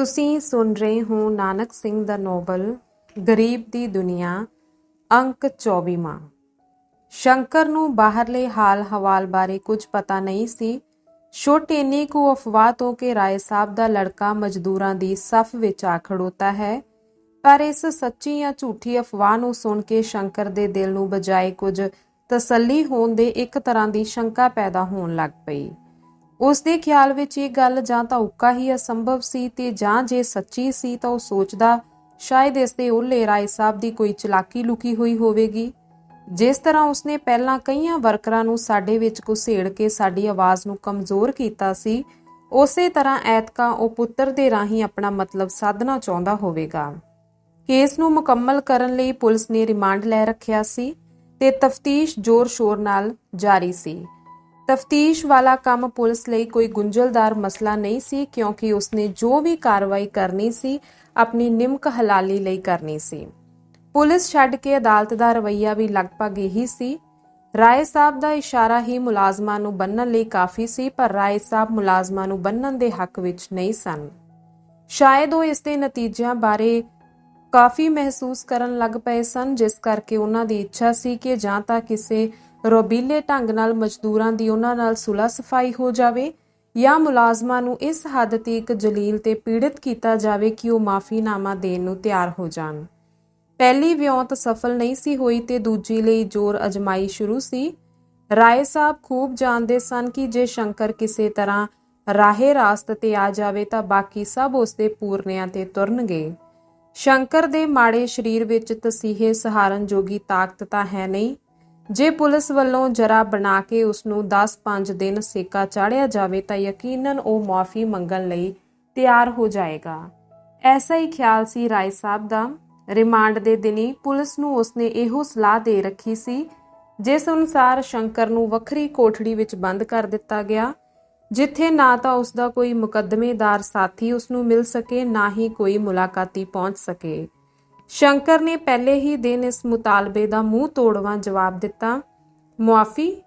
ਤੁਸੀਂ ਸੁਣ ਰਹੇ ਹੋ ਨਾਨਕ ਸਿੰਘ ਦਾ ਨੋਬਲ, ਗਰੀਬ ਦੀ ਦੁਨੀਆ, ਅੰਕ 24ਵਾਂ ਸ਼ੰਕਰ ਨੂੰ ਬਾਹਰਲੇ ਹਾਲ ਹਵਾਲ ਬਾਰੇ ਕੁਝ ਪਤਾ ਨਹੀਂ ਸੀ। ਛੋਟੇ ਨੇ ਕੋ ਅਫਵਾਹ ਤੋਂ ਕਿ ਰਾਏ ਸਾਹਿਬ ਦਾ ਲੜਕਾ ਮਜ਼ਦੂਰਾਂ ਦੀ ਸਫ ਵਿੱਚ ਆ ਖੜੋਤਾ ਹੈ, ਪਰ ਇਸ ਸੱਚੀ ਜਾਂ ਝੂਠੀ ਅਫਵਾਹ ਨੂੰ ਸੁਣ ਕੇ ਸ਼ੰਕਰ ਦੇ ਦਿਲ ਨੂੰ ਬਜਾਏ ਕੁਝ ਤਸੱਲੀ ਹੋਣ ਦੇ ਇੱਕ ਤਰ੍ਹਾਂ ਦੀ ਸ਼ੰਕਾ ਪੈਦਾ ਹੋਣ ਲੱਗ ਪਈ। ਉਸ ਦੇ ਖਿਆਲ ਵਿੱਚ ਇਹ ਗੱਲ ਜਾਂ ਤਾਂ ਉੱਕਾ ਹੀ ਅਸੰਭਵ ਸੀ ਤੇ ਜਾਂ ਜੇ ਸੱਚੀ ਸੀ ਤਾਂ ਉਹ ਸੋਚਦਾ, ਸ਼ਾਇਦ ਇਸ ਦੇ ਓਲੇ ਰਾਏ ਸਾਹਿਬ ਦੀ ਕੋਈ ਚਲਾਕੀ ਲੁਕੀ ਹੋਈ ਹੋਵੇਗੀ। ਜਿਸ ਤਰ੍ਹਾਂ ਉਸਨੇ ਪਹਿਲਾਂ ਕਈਆਂ ਵਰਕਰਾਂ ਨੂੰ ਸਾਡੇ ਵਿੱਚ ਘੁਸੇੜ ਕੇ ਸਾਡੀ ਆਵਾਜ਼ ਨੂੰ ਕਮਜ਼ੋਰ ਕੀਤਾ ਸੀ, ਉਸੇ ਤਰ੍ਹਾਂ ਐਤਕਾ ਉਹ ਪੁੱਤਰ ਦੇ ਰਾਹੀਂ ਆਪਣਾ ਮਤਲਬ ਸਾਧਨਾ ਚਾਹੁੰਦਾ ਹੋਵੇਗਾ। ਕੇਸ ਨੂੰ ਮੁਕੰਮਲ ਕਰਨ ਲਈ ਪੁਲਿਸ ਨੇ ਰਿਮਾਂਡ ਲੈ ਰੱਖਿਆ ਸੀ ਤੇ ਤਫਤੀਸ਼ ਜ਼ੋਰ-ਸ਼ੋਰ ਨਾਲ ਜਾਰੀ ਸੀ। ਤਫਤੀਸ਼ ਵਾਲਾ ਕੰਮ ਪੁਲਿਸ ਲਈ ਕੋਈ ਗੁੰਝਲਦਾਰ ਮਸਲਾ ਨਹੀਂ ਸੀ, ਕਿਉਂਕਿ ਉਸਨੇ ਜੋ ਵੀ ਕਾਰਵਾਈ ਕਰਨੀ ਸੀ, ਆਪਣੀ ਨਿਮਕ ਹਲਾਲੀ ਲਈ ਕਰਨੀ ਸੀ। ਪੁਲਿਸ ਛੱਡ ਕੇ ਅਦਾਲਤ ਦਾ ਰਵੱਈਆ ਵੀ ਲਗਭਗ ਇਹੀ ਸੀ। ਰਾਏ ਸਾਹਿਬ ਦਾ ਇਸ਼ਾਰਾ ਹੀ ਮੁਲਾਜ਼ਮਾਂ ਨੂੰ ਬੰਨਣ ਲਈ ਕਾਫੀ ਸੀ, ਪਰ ਰਾਏ ਸਾਹਿਬ ਮੁਲਾਜ਼ਮਾਂ ਨੂੰ ਬੰਨਣ ਦੇ ਹੱਕ ਵਿੱਚ ਨਹੀਂ ਸਨ। ਸ਼ਾਇਦ ਉਹ ਇਸ ਦੇ ਨਤੀਜਿਆਂ ਬਾਰੇ ਕਾਫੀ ਮਹਿਸੂਸ ਕਰਨ ਲੱਗ ਪਏ ਸਨ, ਜਿਸ ਕਰਕੇ ਉਹਨਾਂ ਦੀ ਇੱਛਾ ਸੀ ਕਿ ਜਾਂ ਤਾਂ ਕਿਸੇ ਰੋਬੀਲੇ ਢੰਗ ਨਾਲ ਮਜ਼ਦੂਰਾਂ ਦੀ ਉਹਨਾਂ ਨਾਲ ਸੁਲਾ ਸਫ਼ਾਈ ਹੋ ਜਾਵੇ ਜਾਂ ਮੁਲਾਜ਼ਮਾਂ ਨੂੰ ਇਸ ਹੱਦ ਤੱਕ ਜਲੀਲ ਤੇ ਪੀੜਿਤ ਕੀਤਾ ਜਾਵੇ ਕਿ ਉਹ ਮਾਫੀਨਾਮਾ ਦੇਣ ਨੂੰ ਤਿਆਰ ਹੋ ਜਾਣ। ਪਹਿਲੀ ਵਿਉਂਤ ਸਫਲ ਨਹੀਂ ਸੀ ਹੋਈ ਤੇ ਦੂਜੀ ਲਈ ਜ਼ੋਰ ਅਜਮਾਈ ਸ਼ੁਰੂ ਸੀ। ਰਾਏ ਸਾਹਿਬ ਖੂਬ ਜਾਣਦੇ ਸਨ ਕਿ ਜੇ ਸ਼ੰਕਰ ਕਿਸੇ ਤਰ੍ਹਾਂ ਰਾਹੇ ਰਾਸਤ ਤੇ ਆ ਜਾਵੇ ਤਾਂ ਬਾਕੀ ਸਭ ਉਸ ਦੇ ਪੂਰਨਿਆਂ ਤੇ ਤੁਰਨਗੇ। ਸ਼ੰਕਰ ਦੇ ਮਾੜੇ ਸਰੀਰ ਵਿੱਚ ਤਸੀਹੇ ਸਹਾਰਨ ਜੋਗੀ ਤਾਕਤ ਤਾਂ ਹੈ ਨਹੀਂ ਜੇ ਪੁਲਿਸ ਵੱਲੋਂ ਜਰਾ ਬਣਾ ਕੇ ਉਸ ਨੂੰ 10-5 ਦਿਨ ਸੇਕਾ ਚਾੜਿਆ ਜਾਵੇ, ਤਾਂ ਯਕੀਨਨ ਉਹ ਮਾਫੀ ਮੰਗਣ ਲਈ ਤਿਆਰ ਹੋ ਜਾਏਗਾ। ਐਸਾ ਹੀ ਖਿਆਲ ਸੀ ਰਾਏ ਸਾਹਿਬ ਦਾ। ਰਿਮਾਂਡ ਦੇ ਦਿਨੀ ਪੁਲਿਸ ਨੂੰ ਉਸਨੇ ਇਹੋ ਸਲਾਹ ਦੇ ਰੱਖੀ ਸੀ, ਜਿਸ ਅਨੁਸਾਰ ਸ਼ੰਕਰ ਨੂੰ ਵੱਖਰੀ ਕੋਠੜੀ ਵਿੱਚ ਬੰਦ ਕਰ ਦਿੱਤਾ ਗਿਆ, ਜਿੱਥੇ ਨਾ ਤਾਂ ਉਸ ਦਾ ਕੋਈ ਮੁਕੱਦਮੇਦਾਰ ਸਾਥੀ ਉਸ ਨੂੰ ਮਿਲ ਸਕੇ, ਨਾ ਹੀ ਕੋਈ ਮੁਲਾਕਾਤੀ ਪਹੁੰਚ ਸਕੇ। ਸ਼ੰਕਰ ਨੇ ਪਹਿਲੇ ਹੀ ਦਿਨ ਇਸ ਮੁਤਾਲਬੇ ਦਾ ਮੂੰਹ ਤੋੜਵਾਂ ਜਵਾਬ ਦਿੱਤਾ, ਮੁਆਫੀ,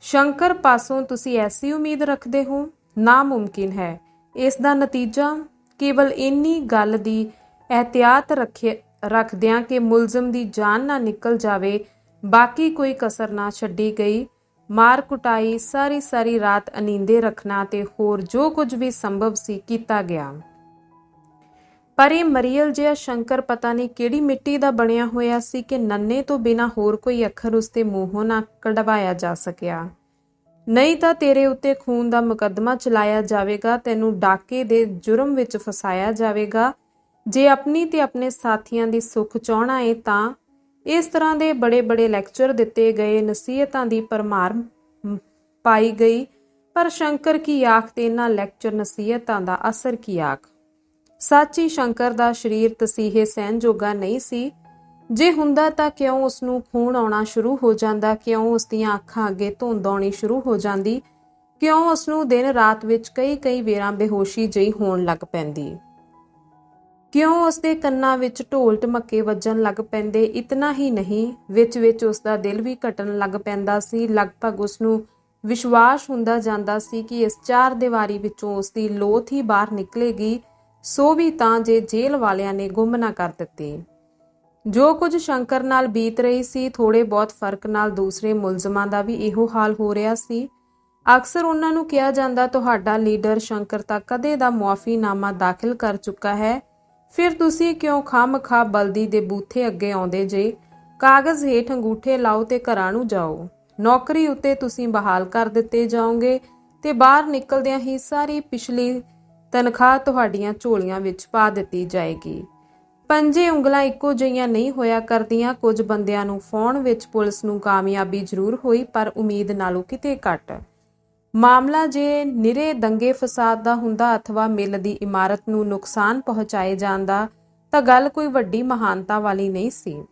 ਸ਼ੰਕਰ ਪਾਸੋਂ ਤੁਸੀਂ ਐਸੀ ਉਮੀਦ ਰੱਖਦੇ ਹੋ? ਨਾ ਮੁਮਕਿਨ ਹੈ। ਇਸ ਦਾ ਨਤੀਜਾ ਕੇਵਲ ਇੰਨੀ ਗੱਲ ਦੀ ਇhtiyat ਰੱਖੇ, ਰੱਖਦਿਆਂ ਕਿ ਮੁਲਜ਼ਮ ਦੀ ਜਾਨ ਨਾ ਨਿਕਲ ਜਾਵੇ, ਬਾਕੀ ਕੋਈ ਕਸਰ ਨਾ ਛੱਡੀ ਗਈ। ਮਾਰ ਕੁਟਾਈ ਸਾਰੀ ਸਾਰੀ ਰਾਤ ਅਨੀਂਦੇ ਰੱਖਣਾ ਤੇ ਹੋਰ ਜੋ ਕੁਝ ਵੀ ਸੰਭਵ ਸੀ ਕੀਤਾ ਗਿਆ। ਪਰ ਇਹ ਮਰੀਅਲ ਜਿਹਾ ਸ਼ੰਕਰ ਪਤਾ ਨਹੀਂ ਕਿਹੜੀ ਮਿੱਟੀ ਦਾ ਬਣਿਆ ਹੋਇਆ ਸੀ ਕਿ ਨੰਨੇ ਤੋਂ ਬਿਨਾ ਹੋਰ ਕੋਈ ਅੱਖਰ ਉਸਦੇ ਮੂੰਹੋਂ ਨਾ ਕਢਵਾਇਆ ਜਾ ਸਕਿਆ। ਨਹੀਂ ਤਾਂ ਤੇਰੇ ਉੱਤੇ ਖੂਨ ਦਾ ਮੁਕੱਦਮਾ ਚਲਾਇਆ ਜਾਵੇਗਾ, ਤੈਨੂੰ ਡਾਕੇ ਦੇ ਜੁਰਮ ਵਿੱਚ ਫਸਾਇਆ ਜਾਵੇਗਾ। ਜੇ ਆਪਣੀ ਤੇ ਆਪਣੇ ਸਾਥੀਆਂ ਦੀ ਸੁੱਖ ਚਾਹਣਾ ਏ ਤਾਂ ਇਸ ਤਰ੍ਹਾਂ ਦੇ ਬੜੇ-ਬੜੇ ਲੈਕਚਰ ਦਿੱਤੇ ਗਏ, ਨਸੀਹਤਾਂ ਦੀ ਪਰਮਾਰ ਪਾਈ ਗਈ। ਪਰ ਸ਼ੰਕਰ ਕੀ ਆਖ ਤੇ ਇਹਨਾਂ ਲੈਕਚਰ ਨਸੀਹਤਾਂ ਦਾ ਅਸਰ ਕੀ ਆਖ? ਸੱਚੀ ਸ਼ੰਕਰ ਦਾ ਸਰੀਰ ਤਸੀਹੇ ਸਹਿਣ ਜੋਗਾ ਨਹੀਂ ਸੀ। ਜੇ ਹੁੰਦਾ ਤਾਂ ਕਿਉਂ ਉਸ ਨੂੰ ਖੂਨ ਆਉਣਾ ਸ਼ੁਰੂ ਹੋ ਜਾਂਦਾ? ਕਿਉਂ ਉਸ ਦੀਆਂ ਅੱਖਾਂ ਅੱਗੇ ਧੁੰਦ ਆਉਣੀ ਸ਼ੁਰੂ ਹੋ ਜਾਂਦੀ? ਕਿਉਂ ਉਸ ਨੂੰ ਦਿਨ ਰਾਤ ਵਿੱਚ ਕਈ ਕਈ ਵੇਰਾਂ ਬੇਹੋਸ਼ੀ ਜਿਹੀ ਹੋਣ ਲੱਗ ਪੈਂਦੀ? ਕਿਉਂ ਉਸ ਦੇ ਕੰਨਾਂ ਵਿੱਚ ਢੋਲ ਢਮੱਕੇ ਵੱਜਣ ਲੱਗ ਪੈਂਦੇ? ਇਤਨਾ ਹੀ ਨਹੀਂ, ਵਿੱਚ ਵਿੱਚ ਉਸ ਦਾ ਦਿਲ ਵੀ ਘਟਣ ਲੱਗ ਪੈਂਦਾ ਸੀ। ਲਗਭਗ ਉਸ ਨੂੰ ਵਿਸ਼ਵਾਸ ਹੁੰਦਾ ਜਾਂਦਾ ਸੀ ਕਿ ਇਸ ਚਾਰ ਦੀਵਾਰੀ ਵਿੱਚੋਂ ਉਸ ਦੀ ਲੋਥ ਹੀ ਬਾਹਰ ਨਿਕਲੇਗੀ। ਸੋ ਵੀ ਤਾਂ ਜੇ ਜੇਲ੍ਹ ਵਾਲਿਆਂ ਨੇ ਗੁੰਮ ਨਾ ਕਰ ਦਿੱਤੇ। ਜੋ ਕੁਝ ਸ਼ੰਕਰ ਨਾਲ ਬੀਤ ਰਹੀ ਸੀ ਥੋੜੇ ਬਹੁਤ ਫ਼ਰਕ ਨਾਲ ਦੂਸਰੇ ਮੁਲਜ਼ਮਾਂ ਦਾ ਵੀ ਇਹੋ ਹਾਲ ਹੋ ਰਿਹਾ ਸੀ। ਅਕਸਰ ਉਹਨਾਂ ਨੂੰ ਕਿਹਾ ਜਾਂਦਾ, ਤੁਹਾਡਾ ਲੀਡਰ ਸ਼ੰਕਰ ਤਾਂ ਕਦੇ ਦਾ ਮੁਆਫੀਨਾਮਾ ਦਾਖਲ ਕਰ ਚੁੱਕਾ ਹੈ। ਫਿਰ ਤੁਸੀਂ ਕਿਉਂ ਖਾਮਖਾ ਬਲਦੀ ਦੇ ਬੂਥੇ ਅੱਗੇ ਆਉਂਦੇ ਜੇ? ਕਾਗਜ਼ ਹੇਠ ਅੰਗੂਠੇ ਲਾਓ ਤੇ ਘਰਾਂ ਨੂੰ ਜਾਓ। ਨੌਕਰੀ ਉੱਤੇ ਤੁਸੀਂ ਬਹਾਲ ਕਰ ਦਿੱਤੇ ਜਾਓਗੇ ਤੇ ਬਾਹਰ ਨਿਕਲਦਿਆਂ ਹੀ ਸਾਰੀ ਪਿਛਲੀ ਤਨਖਾਹ ਤੁਹਾਡੀਆਂ ਝੋਲੀਆਂ ਵਿੱਚ ਪਾ ਦਿੱਤੀ ਜਾਏਗੀ। ਪੰਜੇ ਉਂਗਲਾਂ ਇੱਕੋ ਜਿਹੀਆਂ ਨਹੀਂ ਹੋਇਆ ਕਰਦੀਆਂ। ਕੁਝ ਬੰਦਿਆਂ ਨੂੰ ਫੋਨ ਵਿੱਚ ਪੁਲਿਸ ਨੂੰ ਕਾਮਯਾਬੀ ਜ਼ਰੂਰ ਹੋਈ, ਪਰ ਉਮੀਦ ਨਾਲੋਂ ਕਿਤੇ ਘੱਟ। ਮਾਮਲਾ ਜੇ ਨਿਰੇ ਦੰਗੇ ਫਸਾਦ ਦਾ ਹੁੰਦਾ ਅਥਵਾ ਮਿਲ ਦੀ ਇਮਾਰਤ ਨੂੰ ਨੁਕਸਾਨ ਪਹੁੰਚਾਏ ਜਾਂਦਾ, ਤਾਂ ਗੱਲ ਕੋਈ ਵੱਡੀ ਮਹਾਨਤਾ ਵਾਲੀ ਨਹੀਂ ਸੀ।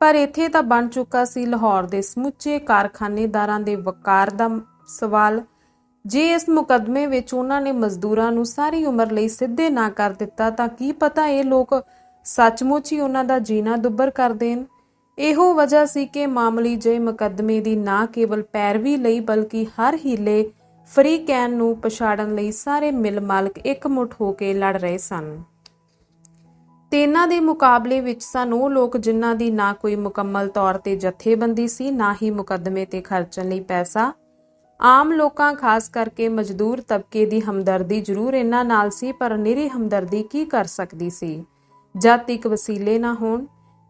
ਪਰ ਇੱਥੇ ਤਾਂ ਬਣ ਚੁੱਕਾ ਸੀ ਲਾਹੌਰ ਦੇ ਸਮੁੱਚੇ ਕਾਰਖਾਨੇਦਾਰਾਂ ਦੇ ਵਕਾਰ ਦਾ ਸਵਾਲ। ਜੇ ਇਸ ਮੁਕਦਮੇ ਵਿੱਚ ਉਹਨਾਂ ਨੇ ਮਜ਼ਦੂਰਾਂ ਨੂੰ ਸਾਰੀ ਉਮਰ ਲਈ ਸਿੱਧੇ ਨਾ ਕਰ ਦਿੱਤਾ, ਤਾਂ ਕੀ ਪਤਾ ਇਹ ਲੋਕ ਸੱਚਮੁੱਚ ਹੀ ਉਹਨਾਂ ਦਾ ਜੀਣਾ ਦੁੱਬਰ ਕਰ ਦੇਣ? ਇਹੋ ਵਜ੍ਹਾ ਸੀ ਕਿ ਮਾਮਲੀ ਜਿਹੇ ਮੁਕੱਦਮੇ ਦੀ ਨਾ ਕੇਵਲ ਪੈਰਵੀ ਲਈ, ਬਲਕਿ ਹਰ ਹੀਲੇ ਫਰੀ ਕੈਨ ਨੂੰ ਪਛਾੜਨ ਲਈ ਸਾਰੇ ਮਿਲ ਮਾਲਕ ਇਕਮੁੱਠ ਹੋ ਕੇ ਲੜ ਰਹੇ ਸਨ। ਤੇ ਇਹਨਾਂ ਦੇ ਮੁਕਾਬਲੇ ਵਿੱਚ ਸਨ ਉਹ ਲੋਕ ਜਿਨ੍ਹਾਂ ਦੀ ਨਾ ਕੋਈ ਮੁਕੰਮਲ ਤੌਰ ਤੇ ਜਥੇਬੰਦੀ ਸੀ, ਨਾ ਹੀ ਮੁਕੱਦਮੇ ਤੇ ਖਰਚਣ ਲਈ ਪੈਸਾ। ਆਮ ਲੋਕਾਂ, ਖਾਸ ਕਰਕੇ ਮਜ਼ਦੂਰ ਤਬਕੇ ਦੀ ਹਮਦਰਦੀ ਜ਼ਰੂਰ ਇਹਨਾਂ ਨਾਲ ਸੀ, ਪਰ ਨਿਰੀ ਹਮਦਰਦੀ ਕੀ ਕਰ ਸਕਦੀ ਸੀ? ਜਦ ਤੱਕ ਵਸੀਲੇ ਨਾ ਹੋਣ,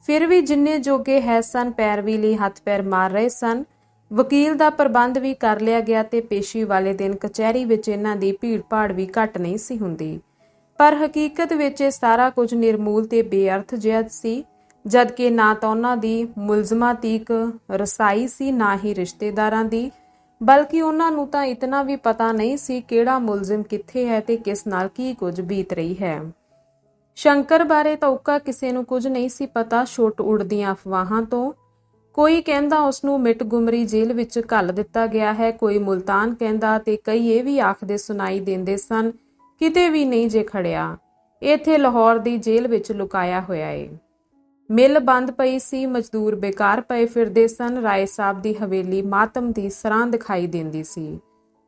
ਫਿਰ ਵੀ ਜਿੰਨੇ ਜੋਗੇ ਹੈ ਸਨ, ਪੈਰਵੀ ਲਈ ਹੱਥ ਪੈਰ ਮਾਰ ਰਹੇ ਸਨ। ਵਕੀਲ ਦਾ ਪ੍ਰਬੰਧ ਵੀ ਕਰ ਲਿਆ ਗਿਆ ਤੇ ਪੇਸ਼ੀ ਵਾਲੇ ਦਿਨ ਕਚਹਿਰੀ ਵਿੱਚ ਇਹਨਾਂ ਦੀ ਭੀੜ-ਭਾੜ ਵੀ ਘੱਟ ਨਹੀਂ ਸੀ ਹੁੰਦੀ। ਪਰ ਹਕੀਕਤ ਵਿੱਚ ਇਹ ਸਾਰਾ ਕੁਝ ਨਿਰਮੂਲ ਤੇ ਬੇਅਰਥ ਜਿਹਾ ਸੀ, ਜਦਕਿ ਨਾ ਤਾਂ ਉਹਨਾਂ ਦੀ ਮੁਲਜ਼ਮਾਂ ਤੀਕ ਰਸਾਈ ਸੀ, ਨਾ ਹੀ ਰਿਸ਼ਤੇਦਾਰਾਂ ਦੀ। ਬਲਕਿ ਉਹਨਾਂ ਨੂੰ ਤਾਂ ਇਤਨਾ ਵੀ ਪਤਾ ਨਹੀਂ ਸੀ ਕਿਹੜਾ ਮੁਲਜ਼ਮ ਕਿੱਥੇ ਹੈ ਤੇ ਕਿਸ ਨਾਲ ਕੀ ਕੁਝ ਬੀਤ ਰਹੀ ਹੈ। ਸ਼ੰਕਰ ਬਾਰੇ ਤਾਂ ਉੱਕਾ ਕਿਸੇ ਨੂੰ ਕੁਝ ਨਹੀਂ ਸੀ ਪਤਾ ਛੋਟ ਉੜਦੀਆਂ ਅਫਵਾਹਾਂ ਤੋਂ। ਕੋਈ ਕਹਿੰਦਾ ਉਸ ਨੂੰ ਮਿਟ ਗੁਮਰੀ ਜੇਲ੍ਹ ਵਿੱਚ ਘੱਲ ਦਿੱਤਾ ਗਿਆ ਹੈ, ਕੋਈ ਮੁਲਤਾਨ ਕਹਿੰਦਾ ਤੇ ਕਈ ਇਹ ਵੀ ਆਖਦੇ ਸੁਣਾਈ ਦਿੰਦੇ ਸਨ, ਕਿਤੇ ਵੀ ਨਹੀਂ ਜੇ ਖੜਿਆ। ਇੱਥੇ ਲਾਹੌਰ ਦੀ ਜੇਲ੍ਹ ਵਿੱਚ ਲੁਕਾਇਆ ਹੋਇਆ ਏ। ਮਿਲ ਬੰਦ ਪਈ ਸੀ, ਮਜ਼ਦੂਰ ਬੇਕਾਰ ਪਏ ਫਿਰਦੇ ਸਨ, ਰਾਏ ਸਾਹਿਬ ਦੀ ਹਵੇਲੀ ਮਾਤਮ ਦੀ ਸਰਾਂ ਦਿਖਾਈ ਦਿੰਦੀ ਸੀ।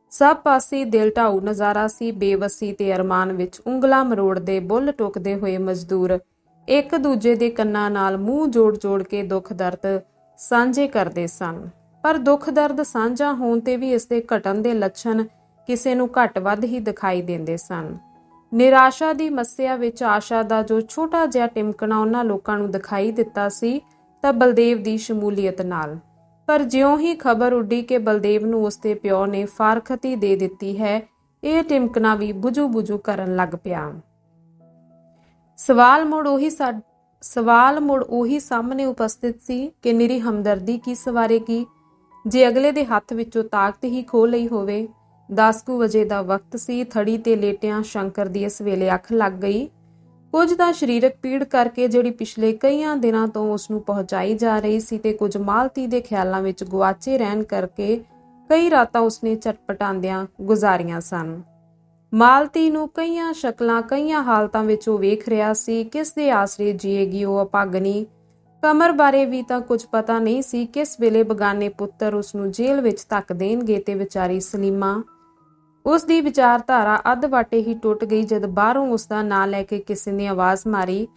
ਸਭ ਪਾਸੇ ਦਿਲ ਢਾਊ ਨਜ਼ਾਰਾ ਸੀ, ਬੇਵਸੀ ਤੇ ਅਰਮਾਨ ਵਿੱਚ ਉਂਗਲਾਂ ਮਰੋੜਦੇ, ਬੁੱਲ ਟੋਕਦੇ ਹੋਏ ਮਜ਼ਦੂਰ ਇੱਕ ਦੂਜੇ ਦੇ ਕੰਨਾਂ ਨਾਲ ਮੂੰਹ ਜੋੜ-ਜੋੜ ਕੇ ਦੁੱਖ ਦਰਦ ਸਾਂਝੇ ਕਰਦੇ ਸਨ। ਪਰ ਦੁੱਖ ਦਰਦ ਸਾਂਝਾ ਹੋਣ ਤੇ ਵੀ ਇਸ ਦੇ ਘਟਣ ਦੇ ਲੱਛਣ ਕਿਸੇ ਨੂੰ ਘੱਟ ਵੱਧ ਹੀ ਦਿਖਾਈ ਦਿੰਦੇ ਸਨ। ਨਿਰਾਸ਼ਾ ਦੀ ਮੱਸਿਆ ਵਿੱਚ ਆਸ਼ਾ ਦਾ ਜੋ ਛੋਟਾ ਜਿਹਾ ਟਿਮਕਣਾ ਉਹਨਾਂ ਲੋਕਾਂ ਨੂੰ ਦਿਖਾਈ ਦਿੱਤਾ ਸੀ, ਤਾਂ ਬਲਦੇਵ ਦੀ ਸ਼ਮੂਲੀਅਤ ਨਾਲ। ਪਰ ਜਿਉਂ ਹੀ ਖਬਰ ਉੱਡੀ ਕਿ ਬਲਦੇਵ ਨੂੰ ਉਸਦੇ ਪਿਓ ਨੇ ਫਾਰਖਤੀ ਦੇ ਦਿੱਤੀ ਹੈ, ਇਹ ਟਿਮਕਣਾ ਵੀ ਬੁਝੂ-ਬੁਝੂ ਕਰਨ ਲੱਗ ਪਿਆ। ਸਵਾਲ ਮੁੜ ਉਹੀ ਸਾ- ਸਵਾਲ ਮੁੜ ਉਹੀ ਸਾਹਮਣੇ ਉਪਸਥਿਤ ਸੀ ਕਿ ਨਿਰੀ ਹਮਦਰਦੀ ਕੀ ਸਵਾਰੇਗੀ? ਜੇ ਅਗਲੇ ਦੇ ਹੱਥ ਵਿੱਚੋਂ ਤਾਕਤ ਹੀ ਖੋ ਲਈ ਹੋਵੇ 10 ਕੁ ਵਜੇ ਦਾ ਵਕਤ ਸੀ, ਥੜੀ ਤੇ ਲੇਟਿਆਂ ਸ਼ੰਕਰ ਦੀ ਇਸ ਵੇਲੇ ਅੱਖ ਲੱਗ ਗਈ। ਕੁਝ ਤਾਂ ਸਰੀਰਕ ਪੀੜ ਕਰਕੇ ਜਿਹੜੀ ਪਿਛਲੇ ਕਈਆਂ ਦਿਨਾਂ ਤੋਂ ਉਸ ਨੂੰ ਪਹੁੰਚਾਈ ਜਾ ਰਹੀ ਸੀ ਤੇ ਕੁਝ ਮਾਲਤੀ ਦੇ ਖਿਆਲਾਂ ਵਿੱਚ ਗੁਆਚੇ ਰਹਿਣ ਕਰਕੇ ਕਈ ਰਾਤਾਂ ਉਸਨੇ ਚਟਪਟਾਂਦਿਆਂ ਗੁਜ਼ਾਰੀਆਂ ਸਨ। ਮਾਲਤੀ ਨੂੰ ਕਈਆਂ ਸ਼ਕਲਾਂ, ਕਈਆਂ ਹਾਲਤਾਂ ਵਿੱਚ ਉਹ ਵੇਖ ਰਿਹਾ ਸੀ, ਕਿਸ ਦੇ ਆਸਰੇ ਜੀਏਗੀ ਉਹ ਅਪਾਗਨੀ ਕਮਰ ਬਾਰੇ ਵੀ ਤਾਂ ਕੁਝ ਪਤਾ ਨਹੀਂ ਸੀ, ਕਿਸ ਵੇਲੇ ਬਗਾਨੇ ਪੁੱਤਰ ਉਸ ਨੂੰ ਜੇਲ੍ਹ ਵਿੱਚ ਧੱਕ ਦੇਣਗੇ ਤੇ ਵਿਚਾਰੀ ਸਲੀਮਾ ਉਸ ਦੀ ਵਿਚਾਰਧਾਰਾ ਅੱਧ ਵਾਟੇ ਹੀ ਟੁੱਟ ਗਈ ਜਦ ਬਾਹਰੋਂ ਉਸ ਦਾ ਨਾਂ ਲੈ ਕੇ ਕਿਸੇ ਨੇ ਆਵਾਜ਼ ਮਾਰੀ,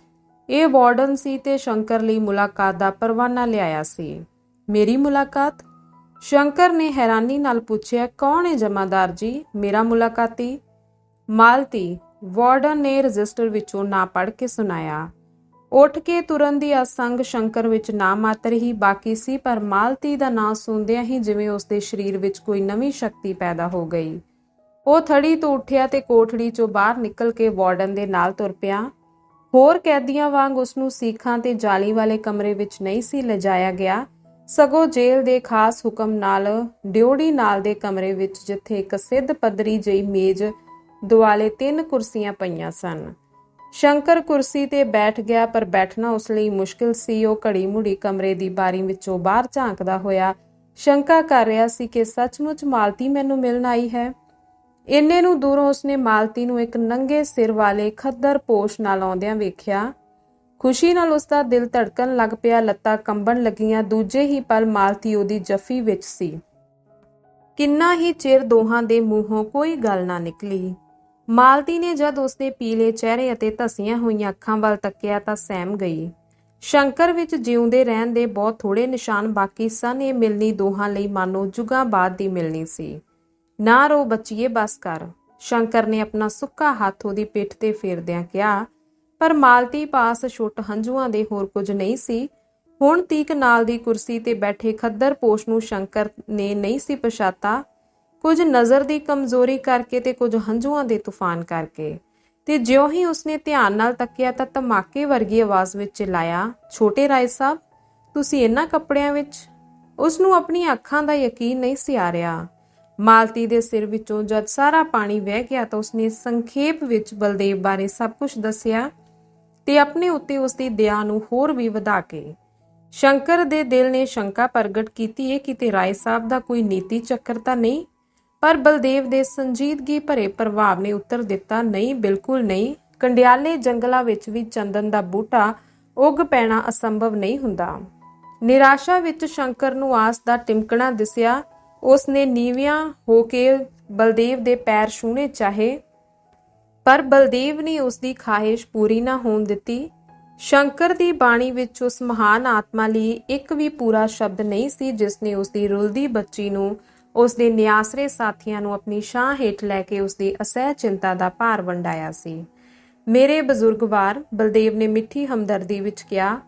ਇਹ ਵਾਰਡਨ ਸੀ ਤੇ ਸ਼ੰਕਰ ਲਈ ਮੁਲਾਕਾਤ ਦਾ ਪਰਵਾਨਾ ਲਿਆਇਆ ਸੀ। ਮੇਰੀ ਮੁਲਾਕਾਤ? ਸ਼ੰਕਰ ਨੇ ਹੈਰਾਨੀ ਨਾਲ ਪੁੱਛਿਆ, ਕੌਣ ਹੈ ਜਮਾਦਾਰ ਜੀ? ਮੇਰਾ ਮੁਲਾਕਾਤੀ? ਮਾਲਤੀ ਵਾਰਡਨ ਨੇ ਰਜਿਸਟਰ ਵਿੱਚੋਂ ਨਾ ਪੜ੍ਹ ਕੇ ਸੁਣਾਇਆ। ਉੱਠ ਕੇ ਤੁਰਨ ਦੀ ਅਸੰਗ ਸ਼ੰਕਰ ਵਿੱਚ ਨਾ ਮਾਤਰ ਹੀ ਬਾਕੀ ਸੀ, ਪਰ ਮਾਲਤੀ ਦਾ ਨਾਂ ਸੁਣਦਿਆਂ ਹੀ ਜਿਵੇਂ ਉਸ ਦੇ ਸਰੀਰ ਵਿੱਚ ਕੋਈ ਨਵੀਂ ਸ਼ਕਤੀ ਪੈਦਾ ਹੋ ਗਈ। ਉਹ ਥੜੀ ਤੋਂ ਉੱਠਿਆ ਤੇ ਕੋਠੜੀ ਚੋਂ ਬਾਹਰ ਨਿਕਲ ਕੇ ਵਾਰਡਨ ਦੇ ਨਾਲ ਤੁਰ ਪਿਆ। ਹੋਰ ਕੈਦੀਆਂ ਵਾਂਗ ਉਸ ਨੂੰ ਸੀਖਾਂ ਤੇ ਜਾਲੀ ਵਾਲੇ ਕਮਰੇ ਵਿੱਚ ਨਹੀਂ ਸੀ ਲਿਜਾਇਆ ਗਿਆ। ਸਗੋਂ ਜੇਲ੍ਹ ਦੇ ਖਾਸ ਹੁਕਮ ਨਾਲ ਡਿਓੜੀ ਨਾਲ ਦੇ ਕਮਰੇ ਵਿੱਚ ਜਿੱਥੇ ਇੱਕ ਸਿੱਧ ਪੱਧਰੀ ਜਿਹੀ ਮੇਜ਼ ਦੁਆਲੇ ਤਿੰਨ ਕੁਰਸੀਆਂ ਪਈਆਂ ਸਨ। ਸ਼ੰਕਰ ਕੁਰਸੀ ਤੇ ਬੈਠ ਗਿਆ, ਪਰ ਬੈਠਣਾ ਉਸ ਲਈ ਮੁਸ਼ਕਿਲ ਸੀ। ਉਹ ਘੜੀ ਮੁੜੀ ਕਮਰੇ ਦੀ ਬਾਰੀ ਵਿੱਚੋਂ ਬਾਹਰ ਝਾਂਕਦਾ ਹੋਇਆ ਸ਼ੰਕਾ ਕਰ ਰਿਹਾ ਸੀ ਕਿ ਸੱਚਮੁੱਚ ਮਾਲਤੀ ਮੈਨੂੰ ਮਿਲਣ ਆਈ ਹੈ। ਇੰਨੇ ਨੂੰ ਦੂਰੋਂ ਉਸਨੇ ਮਾਲਤੀ ਨੂੰ ਇੱਕ ਨੰਗੇ ਸਿਰ ਵਾਲੇ ਖੱਦਰ ਪੋਸ਼ ਨਾਲ ਆਉਂਦਿਆਂ ਵੇਖਿਆ। ਖੁਸ਼ੀ ਨਾਲ ਉਸਦਾ ਦਿਲ ਧੜਕਣ ਲੱਗ ਪਿਆ, ਲੱਤਾਂ ਕੰਬਣ ਲੱਗੀਆਂ, ਦੂਜੇ ਹੀ ਪਲ ਮਾਲਤੀ ਉਹਦੀ ਜੱਫੀ ਵਿੱਚ ਸੀ। ਕਿੰਨਾ ਹੀ ਚਿਰ ਦੋਹਾਂ ਦੇ ਮੂੰਹੋਂ ਕੋਈ ਗੱਲ ਨਾ ਨਿਕਲੀ। ਮਾਲਤੀ ਨੇ ਜਦ ਉਸਦੇ ਪੀਲੇ ਚਿਹਰੇ ਅਤੇ ਧਸੀਆਂ ਹੋਈਆਂ ਅੱਖਾਂ ਵੱਲ ਤੱਕਿਆ ਤਾਂ ਸਹਿਮ ਗਈ। ਸ਼ੰਕਰ ਵਿੱਚ ਜਿਉਂਦੇ ਰਹਿਣ ਦੇ ਬਹੁਤ ਥੋੜੇ ਨਿਸ਼ਾਨ ਬਾਕੀ ਸਨ, ਇਹ ਮਿਲਣੀ ਦੋਹਾਂ ਲਈ ਮਾਨੋ ਜੁਗਾਂ ਬਾਅਦ ਦੀ ਮਿਲਣੀ ਸੀ। ਨਾ ਰੋ ਬੱਚੀਏ, ਬਸ ਕਰ। ਸ਼ੰਕਰ ਨੇ ਆਪਣਾ ਸੁੱਕਾ ਹੱਥ ਉਹਦੀ ਪਿੱਠ ਤੇ ਫੇਰਦਿਆਂ ਕਿਹਾ, ਪਰ ਮਾਲਤੀ ਪਾਸ ਛੁੱਟ ਹੰਝੂਆਂ ਦੇ ਹੋਰ ਕੁਝ ਨਹੀਂ ਸੀ। ਹੁਣ ਤੀਕ ਨਾਲ ਦੀ ਕੁਰਸੀ ਤੇ ਬੈਠੇ ਖੱਦਰ ਪੋਸ਼ ਨੂੰ ਸ਼ੰਕਰ ਨੇ ਨਹੀਂ ਸੀ ਪਛਾਤਾ। ਕੁਝ ਨਜ਼ਰ ਦੀ ਕਮਜ਼ੋਰੀ ਕਰਕੇ ਤੇ ਕੁਝ ਹੰਝੂਆਂ ਦੇ ਤੂਫਾਨ ਕਰਕੇ। ਤੇ ਜਿਉਂ ਹੀ ਉਸਨੇ ਧਿਆਨ ਨਾਲ ਤੱਕਿਆ ਤਾਂ ਧਮਾਕੇ ਵਰਗੀ ਆਵਾਜ਼ ਵਿੱਚ ਚਿਲਾਇਆ, ਛੋਟੇ ਰਾਏ ਸਾਹਿਬ, ਤੁਸੀਂ ਇਹਨਾਂ ਕੱਪੜਿਆਂ ਵਿੱਚ? ਉਸ ਨੂੰ ਆਪਣੀਆਂ ਅੱਖਾਂ ਦਾ ਯਕੀਨ ਨਹੀਂ ਸੀ ਆ ਰਿਹਾ। ਮਾਲਤੀ ਦੇ ਸਿਰ ਵਿੱਚੋਂ ਜਦ ਸਾਰਾ ਪਾਣੀ ਵਹਿ ਗਿਆ ਤਾਂ ਉਸਨੇ ਸੰਖੇਪ ਵਿੱਚ ਬਲਦੇਵ ਬਾਰੇ ਸਭ ਕੁਝ ਦੱਸਿਆ ਤੇ ਆਪਣੇ ਉੱਤੇ ਉਸਦੀ ਦਇਆ ਨੂੰ ਹੋਰ ਵੀ ਵਧਾ ਕੇ। ਸ਼ੰਕਰ ਦੇ ਦਿਲ ਨੇ ਸ਼ੰਕਾ ਪ੍ਰਗਟ ਕੀਤੀ ਇਹ ਕਿਤੇ ਰਾਏ ਸਾਹਿਬ ਦਾ ਕੋਈ ਨੀਤੀ ਚੱਕਰ ਤਾਂ ਨਹੀਂ, ਪਰ ਬਲਦੇਵ ਦੇ ਸੰਜੀਦਗੀ ਭਰੇ ਪ੍ਰਭਾਵ ਨੇ ਉੱਤਰ ਦਿੱਤਾ, ਨਹੀਂ, ਬਿਲਕੁਲ ਨਹੀਂ। ਕੰਡਿਆਲੇ ਜੰਗਲਾਂ ਵਿੱਚ ਵੀ ਚੰਦਨ ਦਾ ਬੂਟਾ ਉੱਗ ਪੈਣਾ ਅਸੰਭਵ ਨਹੀਂ ਹੁੰਦਾ। ਨਿਰਾਸ਼ਾ ਵਿੱਚ ਸ਼ੰਕਰ ਨੂੰ ਆਸ ਦਾ ਟਿਮਕਣਾ ਦਿਸਿਆ ਉਸ ਨੇ ਨੀਵਿਆਂ ਹੋ ਕੇ ਬਲਦੇਵ ਦੇ ਪੈਰ ਛੂਹਣੇ ਚਾਹੇ, ਪਰ ਬਲਦੇਵ ਨੇ ਉਸ ਦੀ ਖਾਹਿਸ਼ ਪੂਰੀ ਨਾ ਹੋਣ ਦਿੱਤੀ। ਸ਼ੰਕਰ ਦੀ ਬਾਣੀ ਵਿੱਚ ਉਸ ਮਹਾਨ ਆਤਮਾ ਲਈ ਇੱਕ ਵੀ ਪੂਰਾ ਸ਼ਬਦ ਨਹੀਂ ਸੀ ਜਿਸ ਨੇ ਉਸ ਦੀ ਰੁਲਦੀ ਬੱਚੀ ਨੂੰ ਉਸ ਦੇ ਨਿਆਸਰੇ ਸਾਥੀਆਂ ਨੂੰ ਆਪਣੀ ਛਾਂ ਹੇਠ ਲੈ ਕੇ ਉਸ ਦੀ ਅਸਹਿ ਚਿੰਤਾ ਦਾ ਭਾਰ ਵੰਡਾਇਆ ਸੀ। ਮੇਰੇ ਬਜ਼ੁਰਗਵਾਰ, ਬਲਦੇਵ ਨੇ ਮਿੱਠੀ ਹਮਦਰਦੀ ਵਿੱਚ ਕਿਹਾ